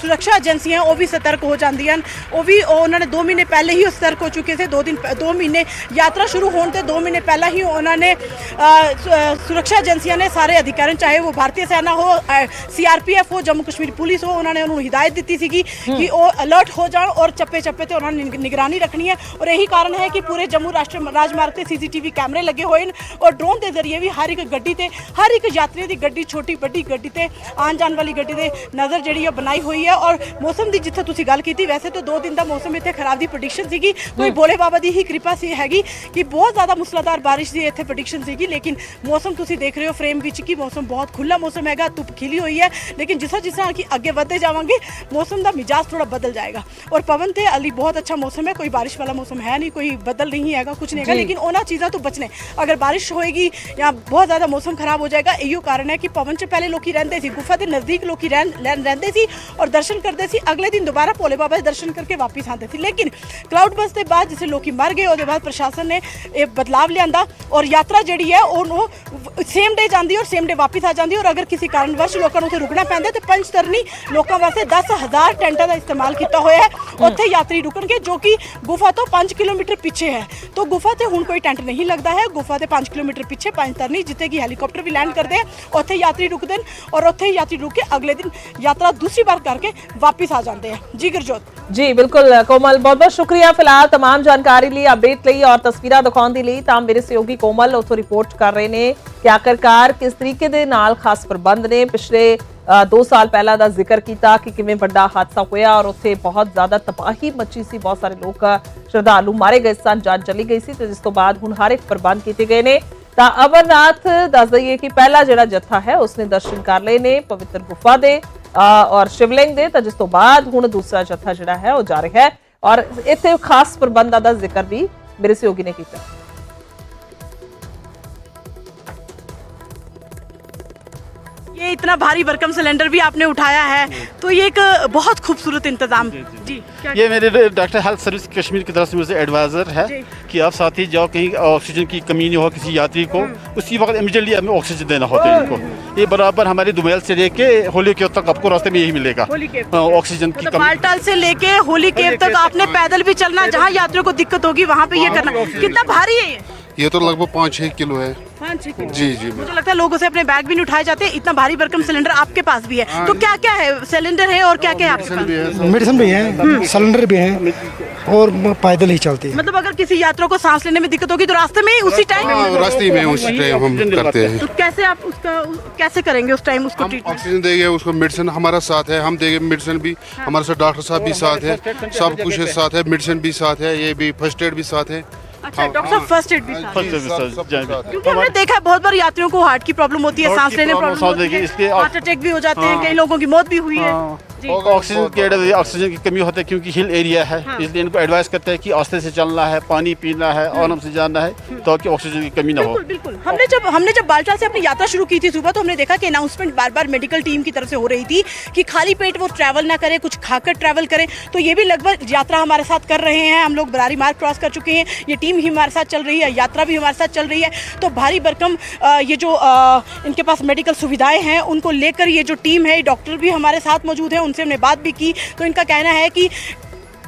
ਸੁਰੱਖਿਆ ਏਜੰਸੀਆਂ ਉਹ ਵੀ ਸਤਰਕ ਹੋ ਜਾਂਦੀਆਂ ਹਨ। ਉਹ ਵੀ ਉਹ ਉਹਨਾਂ ਨੇ 2 ਮਹੀਨੇ ਪਹਿਲੇ ਹੀ ਸਤਰਕ ਹੋ ਚੁੱਕੇ ਸੀ 2 ਦਿਨ 2 ਮਹੀਨੇ ਯਾਤਰਾ ਸ਼ੁਰੂ ਹੋਣ ਤੇ 2 ਮਹੀਨੇ ਪਹਿਲਾਂ ਹੀ ਉਹਨਾਂ ਨੇ ਸੁਰੱਖਿਆ ਏਜੰਸੀਆਂ ਨੇ ਸਾਰੇ ਅਧਿਕਾਰੀਆਂ ਚਾਹੇ ਉਹ ਭਾਰਤੀ ਸੈਨਾ ਹੋ ਸੀਆਰਪੀਐਫ ਹੋ ਜੰਮੂ ਕਸ਼ਮੀਰ ਪੁਲਿਸ ਹੋ ਉਹਨਾਂ ਨੇ ਉਹਨੂੰ ਹਿਦਾਇਤ ਦਿੱਤੀ ਸੀਗੀ ਕਿ ਉਹ ਅਲਰਟ ਹੋ ਜਾਣ ਔਰ ਚੱਪੇ ਚੱਪੇ ਤੇ ਉਹਨਾਂ ਨੇ ਨਿਗਰਾਨੀ ਰੱਖਣੀ ਹੈ ਔਰ ਇਹੀ ਕਾਰਨ ਹੈ ਕਿ ਪੂਰੇ ਜੰਮੂ ਰਾਸ਼ਟਰ ਰਾਜਮਾਰਗ ਤੇ ਸੀਸੀਟੀਵੀ ਕੈਮਰੇ ਲੱਗੇ ਹੋਏ ਨੇ ਔਰ ਡਰੋਨ ਦੇ ਜ਼ਰੀਏ ਵੀ ਹਰ ਇੱਕ ਗੱਡੀ ਤੇ ਹਰ ਇੱਕ ਯਾਤਰੀ ਦੀ ਗੱਡੀ ਛੋਟੀ ਵੱਡੀ ਗੱਡੀ ਤੇ ਆਉਣ ਜਾਣ ਵਾਲੀ ਗੱਡੀ ਦੇ ਨਜ਼ਰ ਜਿਹੜੀ ਹੈ ਬਣਾਈ ਹੋਈ ਹੈ ਔਰ ਮੌਸਮ ਦੀ ਜਿੱਥੇ ਤੁਸੀਂ ਗੱਲ ਕੀਤੀ ਵੈਸੇ ਤਾਂ 2 ਦਿਨ ਦਾ ਮੌਸਮ ਇੱਥੇ ਖਰਾਬ ਦੀ ਪ੍ਰੈਡਿਕਸ਼ਨ ਸੀਗੀ। ਕੋਈ ਭੋਲੇ ਬਾਬਾ ਦੀ ਹੀ ਕਿਰਪਾ ਸੀ ਹੈਗੀ ਕਿ ਬਹੁਤ ਜ਼ਿਆਦਾ ਮੁਸਲਾਧਾਰ ਬਾਰਿਸ਼ ਦੀ ਇੱਥੇ ਪ੍ਰੈਡਿਕਸ਼ਨ ਸੀਗੀ ਲੇਕਿਨ ਮੌਸਮ ਤੁਸੀਂ ਦੇਖ ਰਹੇ ਹੋ ਫਰੇਮ ਵਿੱਚ ਕਿ ਮੌਸਮ ਬਹੁਤ ਖੁੱਲਾ ਮੌਸਮ ਹੈਗਾ ਧੁੱਪ ਖਿਲੀ ਹੋਈ ਹੈ ਲੇਕਿਨ ਜਿਸ ਤਰ੍ਹਾਂ ਕਿ ਅੱਗੇ ਵਧਦੇ ਜਾਵਾਂਗੇ ਮੌਸਮ ਦਾ ਮਿਜਾਜ਼ ਥੋੜਾ ਬਦਲ ਜਾਏਗਾ। ਔਰ ਪਵਨ ਤੇ ਅਲੀ ਬਹੁਤ ਅੱਛਾ ਮੌਸਮ ਹੈ ਕੋਈ ਬਾਰਿਸ਼ ਵਾਲਾ ਮੌਸਮ ਹੈ ਨਹੀਂ ਕੋਈ ਬਦਲ ਨਹੀਂ ਹੈਗਾ ਕੁਝ ਨਹੀਂ ਹੈਗਾ ਲੇਕਿਨ ਉਹਨਾਂ ਚੀਜ਼ਾਂ ਤੋਂ ਬਚਨੇ ਅਗਰ ਬਾਰਿਸ਼ ਹੋਏਗੀ ਜਾਂ ਬਹੁਤ ਜ਼ਿਆਦਾ ਮੌਸਮ ਖਰਾਬ ਹੋ ਜਾਏਗਾ ਇਹੋ ਕਾਰਨ ਹੈ ਕਿ ਪਵਨ ਚ ਪਹਿਲੇ ਲੋਕੀ ਰਹਿੰਦੇ ਸੀ ਗੁਫਾ ਦੇ ਨਜ਼ਦੀਕ ਲੋਕੀ ਰਹਿੰਦੇ ਸੀ ਔਰ ਦਰਸ਼ਨ ਕਰਦੇ ਸੀ ਅਗਲੇ ਦਿਨ ਦੁਬਾਰਾ ਭੋਲੇ ਬਾਬਾ ਦੇ ਦਰਸ਼ਨ ਕਰਕੇ ਵਾਪਸ ਆਉਂਦੇ ਸੀ ਲੇਕਿਨ ਕਲਾਉਡ ਬਸ ਦੇ ਬਾਅਦ ਜਿਸੇ ਲੋਕੀ ਮਰ ਗਏ ਉਹਦੇ ਬਾਅਦ ਪ੍ਰਸ਼ਾਸਨ ਨੇ ਇਹ ਬਦਲਾਵ ਲਿਆਂਦਾ ਔਰ ਯਾਤਰਾ ਜਿਹੜੀ ਹੈ ਉਹਨੂੰ ਸੇਮ ਡੇ ਜਾਂਦੀ ਔਰ ਸੇਮ ਡੇ ਵਾਪਸ ਆ ਜਾਂਦੀ ਔਰ ਅਗਰ ਕਿਸੇ ਕਾਰਨਵਸ਼ ਲੋਕਾਂ ਨੂੰ ਉੱਥੇ ਰੁਕਣਾ ਪੈਂਦਾ ਤੇ ਪੰਚਤਰਨੀ ਲੋਕਾਂ ਵਾਸਤੇ 10000 ਟੈਂਟਾਂ ਦਾ ਇਸਤੇਮਾਲ ਕੀਤਾ ਹੋਇਆ ਹੈ ਉੱਥੇ ਯਾਤਰੀ ਰੁਕਣਗੇ ਜੋ ਕਿ ਗੁਫਾ ਤੋਂ 5 ਕਿਲੋਮੀਟਰ ਪਿੱਛੇ ਹੈ ਤੋਂ ਗੁਫਾ ਤੇ ਹੁਣ ਕੋਈ ਟੈਂਟ ਨਹੀਂ ਲੱਗਦਾ ਹੈ ਗੁਫਾ ਤੇ 5 ਕਿਲੋਮੀਟਰ ਪਿੱਛੇ ਪੰਚਤਰਨੀ ਜਿੱਥੇ ਕਿ ਹੈਲੀਕਾਪਟਰ ਵੀ ਲੈਂਡ ਕਰਦੇ ਆ ਉੱਥੇ ਯਾਤਰੀ ਰੁਕਦੇ ਨੇ ਔਰ ਉੱਥੇ ਹੀ ਯਾਤਰੀ ਰੁਕ ਕੇ ਅਗਲੇ ਦਿਨ ਯਾਤਰਾ ਦੂਸਰੀ ਵਾਰ ਕਰਕੇ ਵਾਪਸ ਆ ਜਾਂਦੇ ਆ ਜੀ ਗੁਰਜੋਤ ਜੀ ਬਿਲਕੁਲ ਕੋਮਲ ਬਹੁਤ ਬਹੁਤ ਸ਼ੁਕਰੀਆ ਫਿਲਹਾਲ तमाम ਜਾਣਕਾਰੀ ਲਈ ਅਪਡੇਟ ਲਈ ਔਰ ਤਸਵੀਰਾਂ ਦਿਖਾਉਣ ਦੇ ਲਈ ਤਾਂ ਮੇਰੇ ਸਹਿਯੋਗੀ ਕੋਮਲ ਉਥੋਂ ਰਿਪੋਰਟ ਕਰ ਰਹੇ ਨੇ ਕਿ ਆਖਰਕਾਰ ਕਿਸ ਤਰੀਕੇ ਦੇ ਨਾਲ ਖਾਸ ਪ੍ਰਬੰਧ ਨੇ ਪਿਛਲੇ 2 ਸਾਲ ਪਹਿਲਾਂ ਦਾ ਜ਼ਿਕਰ ਕੀਤਾ ਕਿ ਕਿਵੇਂ ਵੱਡਾ ਹਾਦਸਾ ਹੋਇਆ ਔਰ ਉੱਥੇ ਬਹੁਤ ਜ਼ਿਆਦਾ ਤਬਾਹੀ ਮੱਚੀ ਸੀ ਬਹੁਤ ਸਾਰੇ ਲੋਕ ਸ਼ਰਧਾਲੂ ਮਾਰੇ ਗਏ ਸਨ ਜਾਨ ਚਲੀ ਗਈ ਸੀ ਤੇ ਜਿਸ ਤੋਂ ਬਾਅਦ ਹੁਣ ਹਰ ਇੱਕ ਪ੍ਰਬੰਧ ਕੀਤੇ ਗਏ ਨੇ ਤਾਂ ਅਮਰਨਾਥ ਦੱਸ ਦਈਏ ਕਿ ਪਹਿਲਾ ਜਿਹੜਾ ਜੱਥਾ ਹੈ ਉਸਨੇ ਦਰਸ਼ਨ ਕਰ ਲਏ ਨੇ ਪਵਿੱਤਰ ਗੁਫਾ ਦੇ ਅ, ਔਰ ਸ਼ਿਵਲਿੰਗ ਦੇ ਤਾਂ ਜਿਸ ਤੋਂ ਬਾਅਦ ਹੁਣ ਦੂਸਰਾ ਜੱਥਾ ਜਿਹੜਾ ਹੈ ਉਹ ਜਾ ਰਿਹਾ ਹੈ ਔਰ ਇੱਥੇ ਖਾਸ ਪ੍ਰਬੰਧਾਂ ਦਾ ਜ਼ਿਕਰ ਵੀ ਮੇਰੇ ਸਹਿਯੋਗੀ ਨੇ ਕੀਤਾ ये इतना भारी भरकम सिलेंडर भी आपने उठाया है तो ये एक बहुत खूबसूरत इंतज़ाम। जी जी, जी। क्या ये मेरे डॉक्टर हेल्थ सर्विस कश्मीर की तरफ़ से मुझे एडवाइज़र है। कि आप साथ ही जाओ कहीं ऑक्सीजन की कमी नहीं हो किसी यात्री को उसी वक्त इमीडिएटली हमें ऑक्सीजन देना होता है इनको। ये बराबर हमारे दुमेल से लेके होली के तक आपको रास्ते में यही मिलेगा। होली के हाँ, ऑक्सीजन की मतलब कमी। बालटाल से लेके होली केव तक आपने पैदल भी चलना जहाँ यात्रियों को दिक्कत होगी वहाँ पे ये करना। कितना भारी है ये तो लगभग पाँच छः किलो है। पाँच छह किलो। जी जी मुझे लगता है लोगों से अपने बैग भी नहीं उठाए जाते इतना भारी भरकम सिलेंडर आपके पास भी है। तो क्या क्या है? सिलेंडर है और क्या क्या है आपके पास? मेडिसिन भी है सिलेंडर भी है और पैदल ही चलते है। मतलब अगर किसी यात्रा को सांस लेने में दिक्कत होगी तो रास्ते में ही उसी टाइम हाँ रास्ते में उसी टाइम हम करते हैं। तो कैसे आप उसका कैसे करेंगे उस टाइम उसको ऑक्सीजन देंगे उसको मेडिसिन हमारा साथ है हम देंगे मेडिसिन भी हमारे साथ डॉक्टर साहब भी साथ है सब कुछ साथ है मेडिसिन भी साथ है ये भी फ़र्स्ट एड भी साथ है। अच्छा डॉक्टर साहब फर्स्ट एड भी साथ फर्स्ट सर्विस सर जय भी। क्योंकि हमने देखा है बहुत बार यात्रियों को हार्ट की प्रॉब्लम होती है हार्ट सांस की लेने प्रॉब्लम, प्रॉब्लम सांस होती लेने है की, इसके हार्ट अटैक भी हो जाते हैं कई लोगों की मौत भी हुई है ऑक्सीजन की ऑक्सीजन की कमी होती है क्योंकि हिल एरिया है। हाँ। इसलिए इनको एडवाइस करते हैं कि आस्ते से चलना है पानी पीना है आराम से जाना है ताकि ऑक्सीजन की कमी ना हो। बिल्कुल हमने जब हमने जब बालटाल से अपनी यात्रा शुरू की थी सुबह तो हमने देखा कि अनाउंसमेंट बार बार मेडिकल टीम की तरफ़ से हो रही थी कि खाली पेट वो ट्रैवल ना करें कुछ खाकर ट्रैवल करें। तो ये भी लगभग यात्रा हमारे साथ कर रहे हैं। हम लोग बरारी मार्ग क्रॉस कर चुके हैं। ये टीम ही हमारे साथ चल रही है यात्रा भी हमारे साथ चल रही है। तो भारी भरकम अ, ये जो इनके पास मेडिकल सुविधाएँ हैं उनको लेकर ये जो टीम है डॉक्टर भी हमारे साथ मौजूद है। उनसे हमने बात भी की तो इनका कहना है कि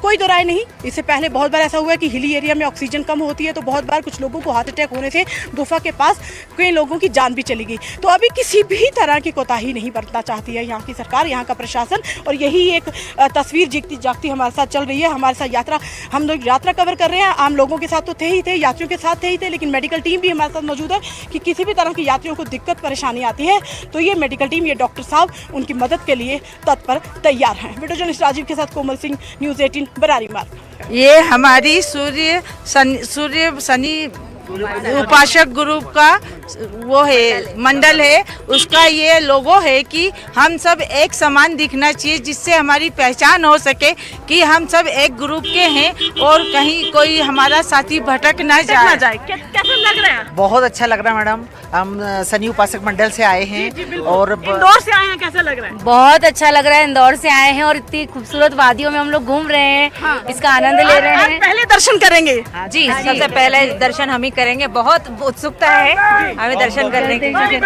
कोई दो राय नहीं। इससे पहले बहुत बार ऐसा हुआ है कि हिली एरिया में ऑक्सीजन कम होती है तो बहुत बार कुछ लोगों को हार्ट अटैक होने से गुफा के पास कई लोगों की जान भी चली गई। तो अभी किसी भी तरह की कोताही नहीं बरतना चाहती है यहाँ की सरकार, यहाँ का प्रशासन, और यही एक तस्वीर जीतती जागती हमारे साथ चल रही है। हमारे साथ यात्रा, हम लोग यात्रा कवर कर रहे हैं। आम लोगों के साथ तो थे ही थे, यात्रियों के साथ थे ही थे, लेकिन मेडिकल टीम भी हमारे साथ मौजूद है कि किसी भी तरह की यात्रियों को दिक्कत, परेशानी आती है तो ये मेडिकल टीम ये डॉक्टर साहब उनकी मदद के लिए तत्पर तैयार हैं। वीडियो जर्नलिस्ट राजीव के साथ कोमल सिंह न्यूज़ एटीन बरारी मार्ग ये हमारी सूर्य सन, सूर्य शनि उपासक ग्रुप का वो है मंडल है। उसका ये लोगो है कि हम सब एक समान दिखना चाहिए जिससे हमारी पहचान हो सके कि हम सब एक ग्रुप के हैं और कहीं कोई हमारा साथी भटक ना जाए। जाए। कैसा लग रहा है? बहुत अच्छा लग रहा है मैडम। हम सनी उपासक मंडल से आए हैं और इंदौर से आए हैं कैसा लग रहा है? बहुत अच्छा लग रहा है इंदौर से आए हैं और इतनी खूबसूरत वादियों में हम लोग घूम रहे हैं इसका आनंद ले रहे हैं। पहले दर्शन करेंगे। जी। सबसे पहले दर्शन हम ही करेंगे बहुत उत्सुकता है हमें दर्शन करने की लिए।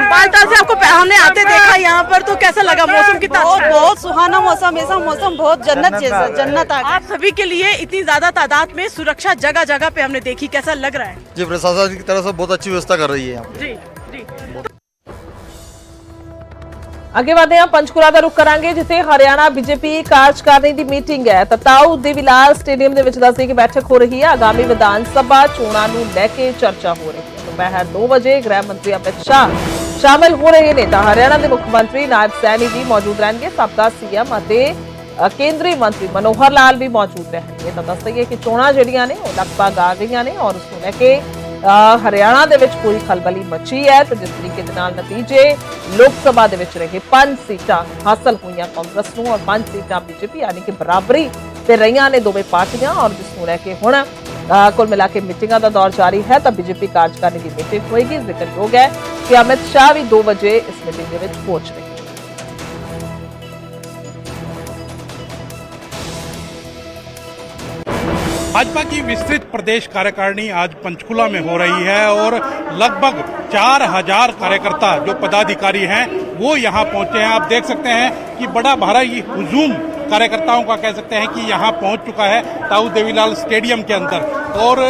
से आपको हमने आते देखा यहाँ पर तो कैसा लगा? मौसम कितना बहुत है? बहुत सुहाना मौसम ऐसा मौसम बहुत जन्नत जैसा जन्नत आ आप सभी के लिए इतनी ज़्यादा तादाद में सुरक्षा जगह जगह पे हमने देखी कैसा लग रहा है? जी प्रशासन की तरफ़ से बहुत अच्छी व्यवस्था कर रही है जी। ਅੱਗੇ ਵਧਦੇ ਹਾਂ, ਪੰਚਕੂਲਾ ਦਾ ਰੁਖ ਕਰਾਂਗੇ, ਜਿੱਥੇ ਹਰਿਆਣਾ ਬੀਜੇਪੀ ਕਾਰਜਕਾਰਨੀ ਦੀ ਮੀਟਿੰਗ ਹੈ। ਤਤਾਊ ਦੇਵੀਲਾਲ ਸਟੇਡੀਅਮ ਦੇ ਵਿੱਚ ਦੱਸਦੇ ਕਿ ਬੈਠਕ ਹੋ ਰਹੀ ਹੈ। ਆਗਾਮੀ ਵਿਧਾਨ ਸਭਾ ਚੋਣਾਂ ਨੂੰ ਲੈ ਕੇ ਚਰਚਾ ਹੋ ਰਹੀ ਹੈ। ਦੁਪਹਿਰ 2 ਵਜੇ ਗ੍ਰਹਿ ਮੰਤਰੀ ਅਮਿਤ ਸ਼ਾਹ ਸ਼ਾਮਲ ਹੋ ਰਹੇ ਨੇ। ਤਾਂ ਹਰਿਆਣਾ ਦੇ ਮੁੱਖ ਮੰਤਰੀ ਨਾਇਬ ਸੈਣੀ ਵੀ ਮੌਜੂਦ ਰਹਿਣਗੇ। ਸਾਬਕਾ ਸੀਐਮ ਅਤੇ ਕੇਂਦਰੀ ਮੰਤਰੀ ਮਨੋਹਰ ਲਾਲ ਵੀ ਮੌਜੂਦ ਰਹਿਣਗੇ। ਤਾਂ ਦੱਸ ਦਈਏ ਕਿ ਚੋਣਾਂ ਜਿਹੜੀਆਂ ਨੇ, ਉਹ ਲਗਭਗ ਆ ਗਈਆਂ ਨੇ ਔਰ ਉਸ ਨੂੰ ਲੈ ਕੇ ਹਰਿਆਣਾ ਦੇ ਵਿੱਚ ਪੂਰੀ ਖਲਬਲੀ ਮਚੀ ਹੈ ਤੇ ਜਿਸ ਤਰੀਕੇ ਦੇ ਨਾਲ ਨਤੀਜੇ ਲੋਕ ਸਭਾ ਦੇ ਵਿੱਚ ਰਹੇ ਪੰਜ ਸੀਟਾਂ ਹਾਸਲ ਹੋਈਆਂ ਕਾਂਗਰਸ ਨੂੰ ਔਰ ਪੰਜ ਸੀਟਾਂ ਬੀਜੇਪੀ ਯਾਨੀ ਕਿ ਬਰਾਬਰੀ ਤੇ ਰਹੀਆਂ ਨੇ ਦੋਵੇਂ ਪਾਰਟੀਆਂ ਔਰ ਜਿਸ ਨੂੰ ਲੈ ਕੇ ਹੁਣ ਕੁੱਲ ਮਿਲਾ ਕੇ ਮੀਟਿੰਗਾਂ ਦਾ ਦੌਰ ਜਾਰੀ ਹੈ ਤਾਂ ਬੀਜੇਪੀ ਕਾਰਜਕਾਰਨੀ ਦੀ ਮੀਟਿੰਗ ਹੋਏਗੀ। ਜ਼ਿਕਰਯੋਗ ਹੈ ਕਿ ਅਮਿਤ ਸ਼ਾਹ ਵੀ 2 ਵਜੇ ਇਸ ਮੀਟਿੰਗ ਦੇ ਵਿੱਚ ਪਹੁੰਚ ਰਹੇ भाजपा की विस्तृत प्रदेश कार्यकारिणी आज पंचकुला में हो रही है और लगभग चार हज़ार कार्यकर्ता जो पदाधिकारी हैं, वो यहाँ पहुँचे हैं। आप देख सकते हैं कि बड़ा भारा ये हजूम कार्यकर्ताओं का कह सकते हैं कि यहाँ पहुँच चुका है ताऊ देवीलाल स्टेडियम के अंदर। और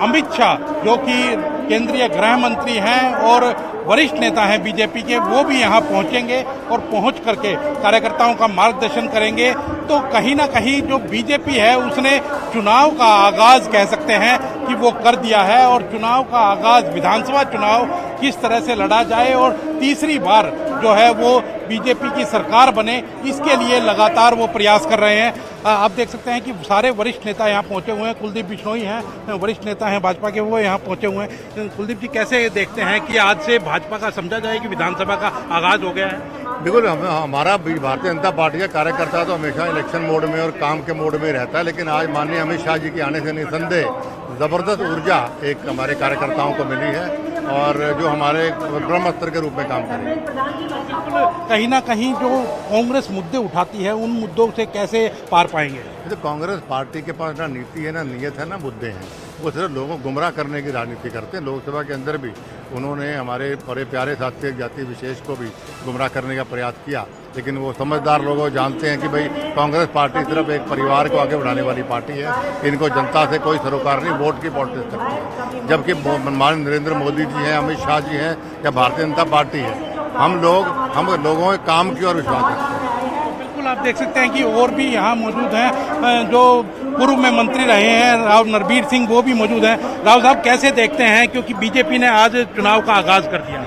अमित शाह, जो कि केंद्रीय गृह मंत्री हैं और वरिष्ठ नेता हैं बीजेपी के, वो भी यहाँ पहुँचेंगे और पहुँच करके कार्यकर्ताओं का मार्गदर्शन करेंगे। तो कहीं ना कहीं जो बीजेपी है, उसने चुनाव का आगाज़ कह सकते हैं कि वो कर दिया है और चुनाव का आगाज़, विधानसभा चुनाव किस तरह से लड़ा जाए और तीसरी बार जो है वो बीजेपी की सरकार बने, इसके लिए लगातार वो प्रयास कर रहे हैं। आप देख सकते हैं कि सारे वरिष्ठ नेता यहाँ पहुँचे हुए हैं। कुलदीप बिश्नोई हैं, वरिष्ठ नेता हैं, भाजपा के वो यहाँ पहुँचे हुए हैं। कुलदीप जी, कैसे देखते हैं कि आज से भाजपा का समझा जाए कि विधानसभा का आगाज़ हो गया है? बिल्कुल, हम, हमारा भारतीय जनता पार्टी का कार्यकर्ता तो हमेशा इलेक्शन मोड में और काम के मोड में रहता है, लेकिन आज माननीय अमित शाह जी के आने से निसंदेह ज़बरदस्त ऊर्जा एक हमारे कार्यकर्ताओं को मिली है और जो हमारे ब्रह्मस्त्र के रूप में काम करें कहीं ना कहीं जो कांग्रेस मुद्दे उठाती है उन मुद्दों से कैसे पार पाएँगे? तो कांग्रेस पार्टी के पास ना नीति है ना नियत है ना मुद्दे हैं। वो सिर्फ़ लोगों को गुमराह करने की राजनीति करते हैं। लोकसभा के अंदर भी उन्होंने हमारे बड़े प्यारे साथी जाति विशेष को भी गुमराह करने का प्रयास किया। लेकिन वो समझदार लोग जानते हैं कि भाई कांग्रेस पार्टी सिर्फ़ एक परिवार को आगे बढ़ाने वाली पार्टी है। इनको जनता से कोई सरोकार नहीं, वोट की पॉलिटिक्स करती है जबकि माननीय नरेंद्र मोदी जी हैं, अमित शाह जी हैं, या भारतीय जनता पार्टी है। हम लोग, हम लोगों के काम की ओर विश्वास रखते हैं। बिल्कुल आप देख सकते हैं कि और भी यहाँ मौजूद हैं जो पूर्व में मंत्री रहे हैं, राव नरबीर सिंह, वो भी मौजूद हैं। राव साहब, कैसे देखते हैं? क्योंकि बीजेपी ने आज चुनाव का आगाज़ कर दिया।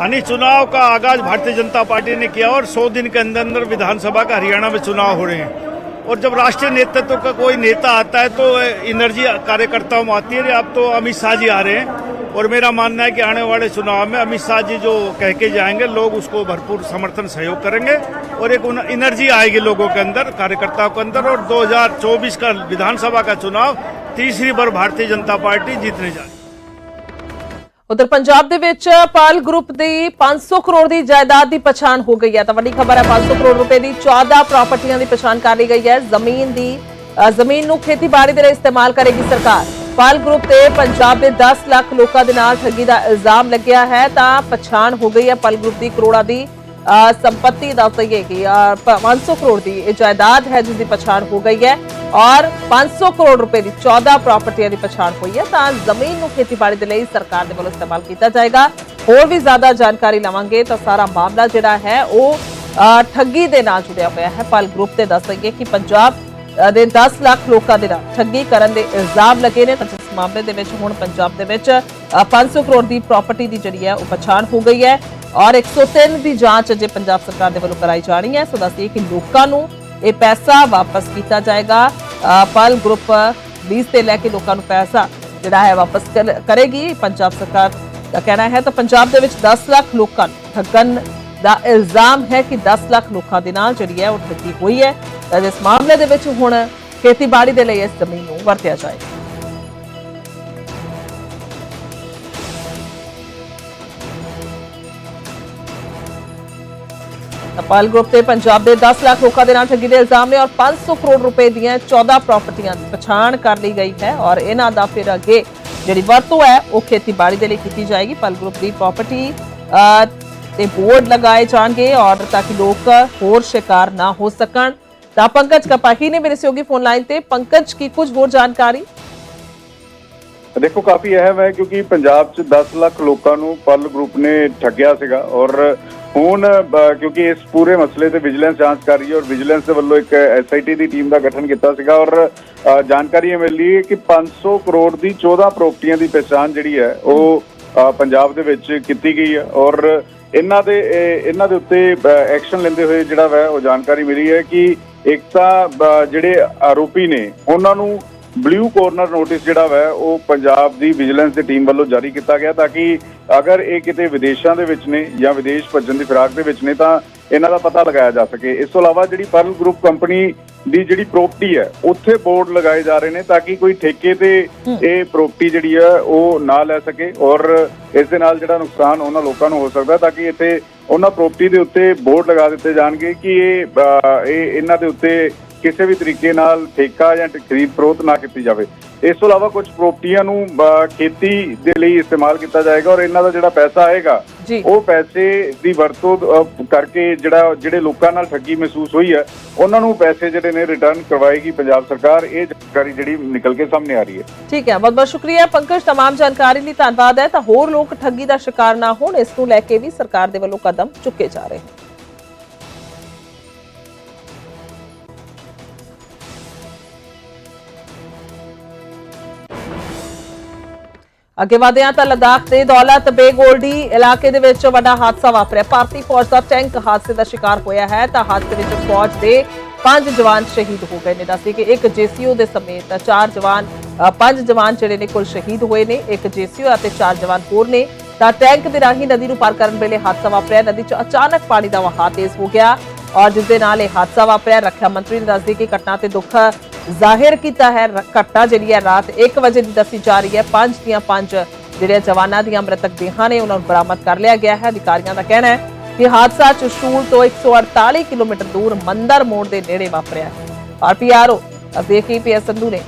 यानी चुनाव का आगाज़ भारतीय जनता पार्टी ने किया और 100 दिन के अंदर अंदर विधानसभा का हरियाणा में चुनाव हो रहे हैं। और जब राष्ट्रीय नेतृत्व का कोई नेता आता है तो एनर्जी कार्यकर्ताओं में आती है। अब तो अमित शाह जी आ रहे हैं। और मेरा मानना है कि आने वाले चुनाव में अमित शाह जी जो कह के जाएंगे लोग उसको भरपूर समर्थन सहयोग करेंगे और एक उन- एनर्जी आएगी लोगों के अंदर कार्यकर्ताओं के अंदर और 2024 का विधानसभा का चुनाव तीसरी बार भारतीय जनता पार्टी जीतने जा रही है ਉਧਰ ਪੰਜਾਬ ਦੇ ਵਿੱਚ ਪਾਲ ਗਰੁੱਪ ਦੀ 500 ਕਰੋੜ ਦੀ ਜਾਇਦਾਦ ਦੀ ਪਛਾਣ ਹੋ ਗਈ ਹੈ ਤਾਂ ਵੱਡੀ ਖਬਰ ਹੈ 500 ਕਰੋੜ ਰੁਪਏ ਦੀ 14 ਪ੍ਰਾਪਰਟੀਆਂ ਦੀ ਪਛਾਣ ਕਰ ਲਈ ਗਈ ਹੈ ਜ਼ਮੀਨ ਦੀ ਅ, ਜ਼ਮੀਨ ਨੂੰ ਖੇਤੀਬਾੜੀ ਦੇ ਲਈ ਇਸਤੇਮਾਲ ਕਰੇਗੀ ਸਰਕਾਰ ਪਲ ਗਰੁੱਪ ਤੇ ਪੰਜਾਬ ਦੇ 10 ਲੱਖ ਲੋਕਾਂ ਦੇ ਨਾਲ ਠੱਗੀ ਦਾ ਇਲਜ਼ਾਮ ਲੱਗਿਆ ਹੈ ਤਾਂ ਪਛਾਣ ਹੋ ਗਈ ਹੈ ਪਲ ਗਰੁੱਪ ਦੀ ਕਰੋੜਾਂ ਦੀ ਸੰਪਤੀ ਸੰਪत्ति ਦੱਸ ਦਈਏ ਕਿ ਅ, ਪ- 500 ਕਰੋੜ ਦੀ ਇਹ ਜਾਇਦਾਦ ਹੈ ਜਿਸ ਦੀ ਪਛਾਣ ਹੋ ਗਈ ਹੈ ਔਰ 500 ਕਰੋੜ ਰੁਪਏ ਦੀ 14 ਪ੍ਰਾਪਰਟੀਆਂ ਦੀ ਪਛਾਣ ਹੋਈ ਹੈ ਤਾਂ ਜ਼ਮੀਨ ਨੂੰ ਖੇਤੀਬਾੜੀ ਦੇ ਲਈ ਸਰਕਾਰ ਦੇ ਵੱਲੋਂ ਇਸਤੇਮਾਲ ਕੀਤਾ ਜਾਏਗਾ। ਹੋਰ ਵੀ ਜ਼ਿਆਦਾ ਜਾਣਕਾਰੀ ਲਵਾਂਗੇ ਤਾਂ ਸਾਰਾ ਮਾਮਲਾ ਜਿਹੜਾ ਹੈ ਉਹ ਠੱਗੀ ਦੇ ਨਾਲ ਜੁੜਿਆ ਹੋਇਆ ਹੈ। ਪਲ ਗਰੁੱਪ ਤੇ ਦੱਸ ਦਈਏ ਕਿ ਪੰਜਾਬ ਦੇ 10 ਲੱਖ ਲੋਕਾਂ ਦੇ ਨਾਲ ਠੱਗੀ ਕਰਨ ਦੇ ਇਲਜ਼ਾਮ ਲੱਗੇ ਨੇ। ਇਸ ਮਾਮਲੇ ਦੇ ਵਿੱਚ ਹੁਣ ਪੰਜਾਬ ਦੇ ਵਿੱਚ ਅ, 500 ਕਰੋੜ ਦੀ ਪ੍ਰਾਪਰਟੀ ਦੀ ਜਿਹੜੀ ਹੈ ਉਹ ਪਛਾਣ ਹੋ ਗਈ ਹੈ ਔਰ 103 ਦੀ ਜਾਂਚ ਅਜੇ ਪੰਜਾਬ ਸਰਕਾਰ ਦੇ ਵੱਲੋਂ ਕਰਾਈ ਜਾਣੀ ਹੈ। ਸੋ ਦੱਸੀਏ ਕਿ ਲੋਕਾਂ ਨੂੰ ਇਹ ਪੈਸਾ ਵਾਪਸ ਕੀਤਾ ਜਾਏਗਾ। ਪਲ ਗਰੁੱਪ ਲੀਜ਼ ਤੇ ਲੈ ਕੇ ਲੋਕਾਂ ਨੂੰ ਪੈਸਾ ਜਿਹੜਾ ਹੈ ਵਾਪਸ ਕਰ- ਕਰੇਗੀ। ਪੰਜਾਬ ਸਰਕਾਰ ਦਾ ਕਹਿਣਾ ਹੈ ਤਾਂ ਪੰਜਾਬ ਦੇ ਵਿੱਚ 10 ਲੱਖ ਲੋਕਾਂ ਨੂੰ ਠੱਗਣ ਦਾ ਇਲਜ਼ਾਮ ਹੈ ਕਿ 10 ਲੱਖ ਲੋਕਾਂ ਦੇ ਨਾਲ ਜਿਹੜੀ ਹੈ ਉਹ ਠੱਗੀ ਹੋਈ ਹੈ। ਤਾਂ ਇਸ ਮਾਮਲੇ ਦੇ ਵਿੱਚ ਹੁਣ ਖੇਤੀਬਾੜੀ ਦੇ ਲਈ ਇਸ ਜ਼ਮੀਨ ਨੂੰ ਵਰਤਿਆ ਜਾਏਗਾ। ਅਪਾਲ ਗਰੁੱਪ ਤੇ ਪੰਜਾਬ ਦੇ 10 ਲੱਖ ਲੋਕਾਂ ਦੇ ਨਾਲ ਠੱਗੀ ਦੇ ਇਲਜ਼ਾਮ ਨੇ ਔਰ 500 ਕਰੋੜ ਰੁਪਏ ਦੀਆਂ 14 ਪ੍ਰਾਪਰਟੀਆਂ ਦੀ ਪਛਾਣ ਕਰ ਲਈ ਗਈ ਹੈ ਔਰ ਇਹਨਾਂ ਦਾ ਫਿਰ ਅੱਗੇ ਜਿਹੜੀ ਵਰਤੋਂ ਹੈ, ਉਹ ਖੇਤੀਬਾੜੀ ਦੇ ਲਈ ਕੀਤੀ ਜਾਏਗੀ। ਪਲ ਗਰੁੱਪ ਦੀ ਪ੍ਰਾਪਰਟੀ ਤੇ ਬੋਰਡ ਲਗਾਏ ਜਾਣਗੇ ਔਰ ਤਾਂ ਕਿ ਲੋਕ ਹੋਰ ਸ਼ਿਕਾਰ ਨਾ ਹੋ ਸਕਣ। ਤਾਂ ਪੰਕਜ ਕਪਾਹੀ ਨੇ ਮੇਰੇ ਸਹਿਯੋਗੀ ਫੋਨ ਲਾਈਨ ਤੇ। ਪੰਕਜ, ਕੀ ਕੁਝ ਹੋਰ ਜਾਣਕਾਰੀ? ਦੇਖੋ, ਕਾਫੀ ਅਹਿਮ ਹੈ ਕਿਉਂਕਿ ਪੰਜਾਬ 'ਚ 10 ਲੱਖ ਲੋਕਾਂ ਨੂੰ ਪਲ ਗਰੁੱਪ ਨੇ ਠੱਗਿਆ ਸੀਗਾ ਔਰ ਹੁਣ ਕਿਉਂਕਿ ਇਸ ਪੂਰੇ ਮਸਲੇ ਤੇ ਵਿਜੀਲੈਂਸ ਜਾਂਚ ਕਰ ਰਹੀ ਹੈ ਔਰ ਵਿਜੀਲੈਂਸ ਦੇ ਵੱਲੋਂ ਇੱਕ ਐਸਆਈਟੀ ਦੀ ਟੀਮ ਦਾ ਗਠਨ ਕੀਤਾ ਸੀਗਾ ਔਰ ਜਾਣਕਾਰੀ ਇਹ ਮਿਲੀ ਹੈ ਕਿ 500 ਕਰੋੜ ਦੀ 14 ਪ੍ਰਾਪਰਟੀਆਂ ਦੀ ਪਛਾਣ ਜਿਹੜੀ ਹੈ ਉਹ ਪੰਜਾਬ ਦੇ ਵਿੱਚ ਕੀਤੀ ਗਈ ਹੈ ਔਰ ਇਹਨਾਂ ਦੇ ਇਹਨਾਂ ਦੇ ਉੱਤੇ ਐਕਸ਼ਨ ਲੈਂਦੇ ਹੋਏ ਜਿਹੜਾ ਵੈ, ਉਹ ਜਾਣਕਾਰੀ ਮਿਲੀ ਹੈ ਕਿ ਇੱਕ ਤਾਂ ਜਿਹੜੇ ਆਰੋਪੀ ਨੇ, ਉਹਨਾਂ ਨੂੰ ਬਲੂ ਕੋਰਨਰ ਨੋਟਿਸ ਜਿਹੜਾ ਵੈ, ਉਹ ਪੰਜਾਬ ਦੀ ਵਿਜੀਲੈਂਸ ਦੀ ਟੀਮ ਵੱਲੋਂ ਜਾਰੀ ਕੀਤਾ ਗਿਆ ਤਾਂ ਕਿ ਅਗਰ ਇਹ ਕਿਤੇ ਵਿਦੇਸ਼ਾਂ ਦੇ ਵਿੱਚ ਨੇ ਜਾਂ ਵਿਦੇਸ਼ ਭੱਜਣ ਦੀ ਫਿਰਾਕ ਦੇ ਵਿੱਚ ਨੇ ਤਾਂ ਇਹਨਾਂ ਦਾ ਪਤਾ ਲਗਾਇਆ ਜਾ ਸਕੇ। ਇਸ ਤੋਂ ਇਲਾਵਾ ਜਿਹੜੀ ਪਰਲ ਗਰੁੱਪ ਕੰਪਨੀ ਦੀ ਜਿਹੜੀ ਪ੍ਰਾਪਰਟੀ ਹੈ ਉੱਥੇ ਬੋਰਡ ਲਗਾਏ ਜਾ ਰਹੇ ਨੇ ਤਾਂ ਕਿ ਕੋਈ ਠੇਕੇ ਤੇ ਇਹ ਪ੍ਰਾਪਰਟੀ ਜਿਹੜੀ ਹੈ ਉਹ ਨਾ ਲੈ ਸਕੇ ਔਰ ਇਸ ਦੇ ਨਾਲ ਜਿਹੜਾ ਨੁਕਸਾਨ ਉਹਨਾਂ ਲੋਕਾਂ ਨੂੰ ਹੋ ਸਕਦਾ ਤਾਂ ਕਿ ਇੱਥੇ ਉਹਨਾਂ ਪ੍ਰਾਪਰਟੀ ਦੇ ਉੱਤੇ ਬੋਰਡ ਲਗਾ ਦਿੱਤੇ ਜਾਣਗੇ ਕਿ ਇਹ ਇਹਨਾਂ ਦੇ ਉੱਤੇ ਕਿਸੇ ਵੀ ਤਰੀਕੇ ਨਾਲ ਠੇਕਾ ਜਾਂ ਖਰੀਦ ਫਰੋਖਤ ਨਾ ਕੀਤੀ ਜਾਵੇ ਇਸ ਤੋਂ ਇਲਾਵਾ ਕੁਝ ਪ੍ਰਾਪਰਟੀਆਂ ਨੂੰ ਅ, ਖੇਤੀ ਦੇ ਲਈ ਇਸਤੇਮਾਲ ਕੀਤਾ ਜਾਏਗਾ ਔਰ ਇਹਨਾਂ ਦਾ ਜਿਹੜਾ ਪੈਸਾ ਆਏਗਾ ਜੀ ਉਹ ਪੈਸੇ ਦੀ ਵਰਤੋਂ ਅ, ਕਰਕੇ ਜਿਹੜਾ ਜਿਹੜੇ ਲੋਕਾਂ ਨਾਲ ਠੱਗੀ ਮਹਿਸੂਸ ਹੋਈ ਹੈ ਉਹਨਾਂ ਨੂੰ ਪੈਸੇ ਜਿਹੜੇ ਨੇ ਰਿਟਰਨ ਕਰਵਾਏਗੀ ਪੰਜਾਬ ਸਰਕਾਰ ਇਹ ਜਾਣਕਾਰੀ ਜਿਹੜੀ ਨਿਕਲ ਕੇ ਸਾਹਮਣੇ ਆ ਰਹੀ ਹੈ ਠੀਕ ਹੈ ਬਹੁਤ ਬਹੁਤ ਸ਼ੁਕਰੀਆ ਪੰਕਜ तमाम ਜਾਣਕਾਰੀ ਲਈ ਧੰਨਵਾਦ ਹੈ ਤਾਂ ਹੋਰ ਲੋਕ ਠੱਗੀ ਦਾ ਸ਼ਿਕਾਰ ਨਾ ਹੋਣ ਇਸ ਨੂੰ ਲੈ ਕੇ ਵੀ ਸਰਕਾਰ ਦੇ ਵੱਲੋਂ ਕਦਮ ਚੁੱਕੇ ਜਾ ਰਹੇ ਹਨ ਅੱਗੇ ਵਧਦੇ ਹਾਂ ਤਾਂ ਲਦਾਖ ਦੇ ਦੌਲਤ ਬੇਗੋਲਡੀ ਇਲਾਕੇ ਦੇ ਵਿੱਚ ਵੱਡਾ ਹਾਦਸਾ ਵਾਪਰਿਆ। ਭਾਰਤੀ ਫੌਜ ਦਾ ਟੈਂਕ ਹਾਦਸੇ ਦਾ ਸ਼ਿਕਾਰ ਹੋਇਆ ਹੈ ਤਾਂ ਹਾਦਸੇ ਵਿੱਚ ਫੌਜ ਦੇ ਪੰਜ ਜਵਾਨ ਸ਼ਹੀਦ ਹੋ ਗਏ ਨੇ। ਦੱਸੀ ਕਿ ਇੱਕ ਜੇਸੀਓ ਦੇ ਸਮੇਤ ਚਾਰ ਜਵਾਨ ਪੰਜ ਜਵਾਨ ਜਿਹੜੇ ਨੇ ਕੁੱਲ ਸ਼ਹੀਦ ਹੋਏ ਨੇ। ਇੱਕ ਜੇਸੀਓ ਅਤੇ ਚਾਰ ਜਵਾਨ ਹੋਰ ਨੇ। ਤਾਂ ਟੈਂਕ ਦੇ ਰਾਹੀਂ ਨਦੀ ਨੂੰ ਪਾਰ ਕਰਨ ਵੇਲੇ ਹਾਦਸਾ ਵਾਪਰਿਆ। ਨਦੀ 'ਚ ਅਚਾਨਕ ਪਾਣੀ ਦਾ ਵਹਾਅ ਤੇਜ਼ ਹੋ ਗਿਆ ਔਰ ਜਿਸ ਦੇ ਨਾਲ ਇਹ ਹਾਦਸਾ ਵਾਪਰਿਆ। ਰੱਖਿਆ ਮੰਤਰੀ ਨੇ ਦੱਸਦੀ ਕਿ ਘਟਨਾ ਤੇ ਦੁੱਖ ਜ਼ਾਹਿਰ ਕੀਤਾ ਹੈ ਘਟਨਾ ਜਿਹੜੀ ਹੈ ਰਾਤ 1 ਵਜੇ ਦੀ ਦੱਸੀ ਜਾ ਰਹੀ ਹੈ। ਪੰਜ ਦੀਆਂ ਪੰਜ ਜਿਹੜੇ ਜਵਾਨਾਂ ਦੀਆਂ ਮ੍ਰਿਤਕ ਦੇਹਾਂ ਨੇ, ਉਹਨਾਂ ਨੂੰ ਬਰਾਮਦ ਕਰ ਲਿਆ ਗਿਆ ਹੈ। ਅਧਿਕਾਰੀਆਂ ਦਾ ਕਹਿਣਾ ਹੈ ਕਿ ਹਾਦਸਾ ਚਸ਼ੂਲ ਤੋਂ 148 ਕਿਲੋਮੀਟਰ ਦੂਰ ਮੰਦਰ ਮੋੜ ਦੇ ਨੇੜੇ ਵਾਪਰਿਆ ਹੈ। ਆਰਪੀਆਰਓ ਅਤੇ ਪੀਐਸ ਸੰਧੂ ਨੇ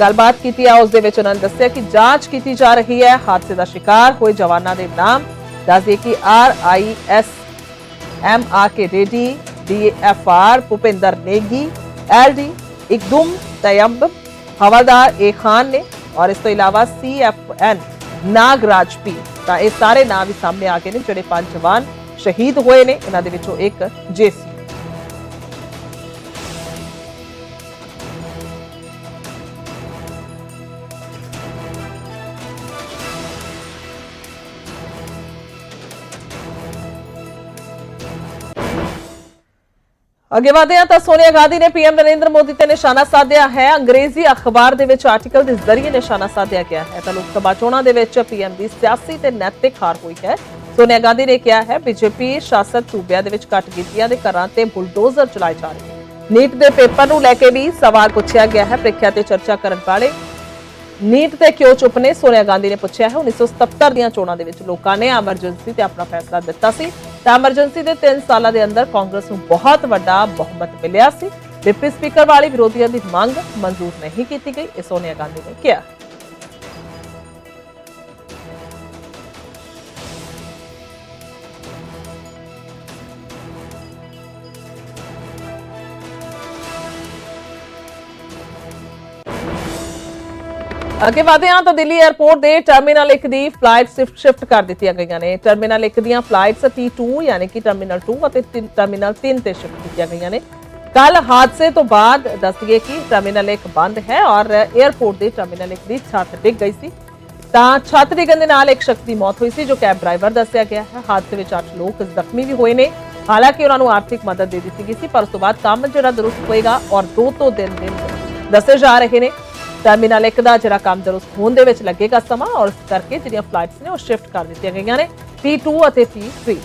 ਗੱਲਬਾਤ ਕੀਤੀ ਆ। ਉਸ ਦੇ ਵਿੱਚ ਉਹਨਾਂ ਨੇ ਦੱਸਿਆ ਕਿ ਜਾਂਚ ਕੀਤੀ ਜਾ ਰਹੀ ਹੈ। ਹਾਦਸੇ ਦਾ ਸ਼ਿਕਾਰ ਹੋਏ ਜਵਾਨਾਂ ਦੇ ਨਾਮ ਦੱਸਦੇ ਕਿ R I S, M R K Reddy, D F R, Bhupinder Negi, L D ਇਕਦਮ ਤਯੰਬ ਹਵਾਦਾਰ ਏ ਖਾਨ ਨੇ ਔਰ ਇਸ ਤੋਂ ਇਲਾਵਾ ਸੀ ਐਫ ਐਨ ਨਾਗਰਾਜ ਪੀ ਤਾਂ ਇਹ ਸਾਰੇ ਨਾਮ ਵੀ ਸਾਹਮਣੇ ਆ ਗਏ ਨੇ, ਜਿਹੜੇ ਪੰਜ ਜਵਾਨ ਸ਼ਹੀਦ ਹੋਏ ਨੇ। ਇਹਨਾਂ ਦੇ ਵਿੱਚੋਂ ਇੱਕ ਜੇਸੀ ਅੱਗੇ ਵਧਦੇ ਹਾਂ ਤਾਂ ਸੋਨੀਆ ਗਾਂਧੀ ਨੇ ਪੀਐਮ ਨਰਿੰਦਰ ਮੋਦੀ ਤੇ ਨਿਸ਼ਾਨਾ ਸਾਧਿਆ ਹੈ। ਅੰਗਰੇਜ਼ੀ ਅਖਬਾਰ ਦੇ ਵਿੱਚ ਆਰਟੀਕਲ ਦੇ ਜ਼ਰੀਏ ਨਿਸ਼ਾਨਾ ਸਾਧਿਆ ਗਿਆ ਹੈ। ਤਾਂ ਲੋਕ ਸਭਾ ਚੋਣਾਂ ਦੇ ਵਿੱਚ ਪੀਐਮ ਦੀ ਸਿਆਸੀ ਤੇ ਨੈਤਿਕ ਹਾਰ ਹੋਈ ਹੈ। ਸੋਨੀਆ ਗਾਂਧੀ ਨੇ ਕਿਹਾ ਹੈ, ਬੀਜੇਪੀ ਸ਼ਾਸਕ ਸੂਬਿਆਂ ਦੇ ਵਿੱਚ ਘੱਟ ਗਿਣਤੀਆਂ ਦੇ ਘਰਾਂ ਤੇ ਬੁਲਡੋਜ਼ਰ ਚਲਾਏ ਜਾ ਰਹੇ ਨੀਟ ਦੇ ਪੇਪਰ ਨੂੰ ਲੈ ਕੇ ਵੀ ਸਵਾਲ ਪੁੱਛਿਆ ਗਿਆ ਹੈ। ਪ੍ਰੀਖਿਆ ਤੇ ਚਰਚਾ ਕਰਨ ਵਾਲੇ ਨੀਟ ਤੇ ਕਿਉਂ ਚੁੱਪ ਨੇ? ਸੋਨੀਆ ਗਾਂਧੀ ਨੇ ਪੁੱਛਿਆ ਹੈ 1977 ਦੀਆਂ ਚੋਣਾਂ ਦੇ ਵਿੱਚ ਲੋਕਾਂ ਨੇ ਐਮਰਜੈਂਸੀ ਤੇ ਆਪਣਾ ਫੈਸਲਾ ਦਿੱਤਾ ਸੀ। ਤਾਂ ਐਮਰਜੈਂਸੀ ਦੇ 3 ਸਾਲਾਂ ਦੇ ਅੰਦਰ ਕਾਂਗਰਸ ਨੂੰ ਬਹੁਤ ਵੱਡਾ ਬਹੁਮਤ ਮਿਲਿਆ ਸੀ। ਡਿਪਟੀ ਸਪੀਕਰ ਵਾਲੀ ਵਿਰੋਧੀਆਂ ਦੀ ਮੰਗ ਮਨਜ਼ੂਰ ਨਹੀਂ ਕੀਤੀ ਗਈ ਇਹ ਸੋਨੀਆ ਗਾਂਧੀ ਨੇ ਕਿਹਾ। ਅੱਗੇ ਵਧਦੇ ਹਾਂ ਤਾਂ ਦਿੱਲੀ 에ਅਰਪੋਰਟ ਦੇ ਟਰਮੀਨਲ 1 ਦੀ ਫਲਾਈਟ ਸ਼ਿਫਟ ਕਰ ਦਿੱਤੀਆਂ ਗਈਆਂ ਨੇ। ਟਰਮੀਨਲ 1 ਦੀਆਂ ਫਲਾਈਟਸ T2 ਯਾਨੀ ਕਿ ਟਰਮੀਨਲ 2 ਅਤੇ ਟਰਮੀਨਲ 3 ਤੇ ਸ਼ਿਫਟ ਕੀਤੀਆਂ ਗਈਆਂ ਨੇ। ਕੱਲ ਹਾਦਸੇ ਤੋਂ ਬਾਅਦ ਦੱਸੀਏ ਕਿ ਟਰਮੀਨਲ 1 ਬੰਦ ਹੈ ਔਰ 에ਅਰਪੋਰਟ ਦੇ ਟਰਮੀਨਲ 1 ਦੀ ਛੱਤ ਡਿੱਗ ਗਈ ਸੀ। ਤਾਂ ਛੱਤ ਡਿੱਗਣ ਦੇ ਨਾਲ ਇੱਕ ਸ਼ਖਸ ਦੀ ਮੌਤ ਹੋਈ ਸੀ, ਜੋ ਕੈਬ ਡਰਾਈਵਰ ਦੱਸਿਆ ਗਿਆ ਹੈ। ਹਾਦਸੇ ਵਿੱਚ 8 ਲੋਕ ਜ਼ਖਮੀ ਵੀ ਹੋਏ ਨੇ। ਹਾਲਾਂਕਿ ਉਹਨਾਂ ਨੂੰ ਆਰਥਿਕ ਮਦਦ ਦੇ ਦਿੱਤੀ ਗਈ ਸੀ, ਪਰ ਉਸ ਤੋਂ ਬਾਅਦ ਕੰਮ ਜਿਹੜਾ ਦਰੁਸਤ ਹੋਏਗਾ ਔਰ ਦੋ ਤੋਂ ਦਿਨ ਦਿਨ ਦੱਸੇ ਜਾ ਰਹੇ ਨੇ। ਟਰਮੀਨਲ 1 ਦਾ ਜਿਹੜਾ ਕੰਮ ਦਰੁਸਤ ਹੋਣ ਦੇ ਵਿੱਚ ਲੱਗੇਗਾ ਸਮਾਂ, ਔਰ ਇਸ ਕਰਕੇ ਜਿਹੜੀਆਂ ਫਲਾਈਟਸ ਨੇ ਉਹ ਸ਼ਿਫਟ ਕਰ ਦਿੱਤੀਆਂ ਗਈਆਂ ਨੇ T2 ਅਤੇ T3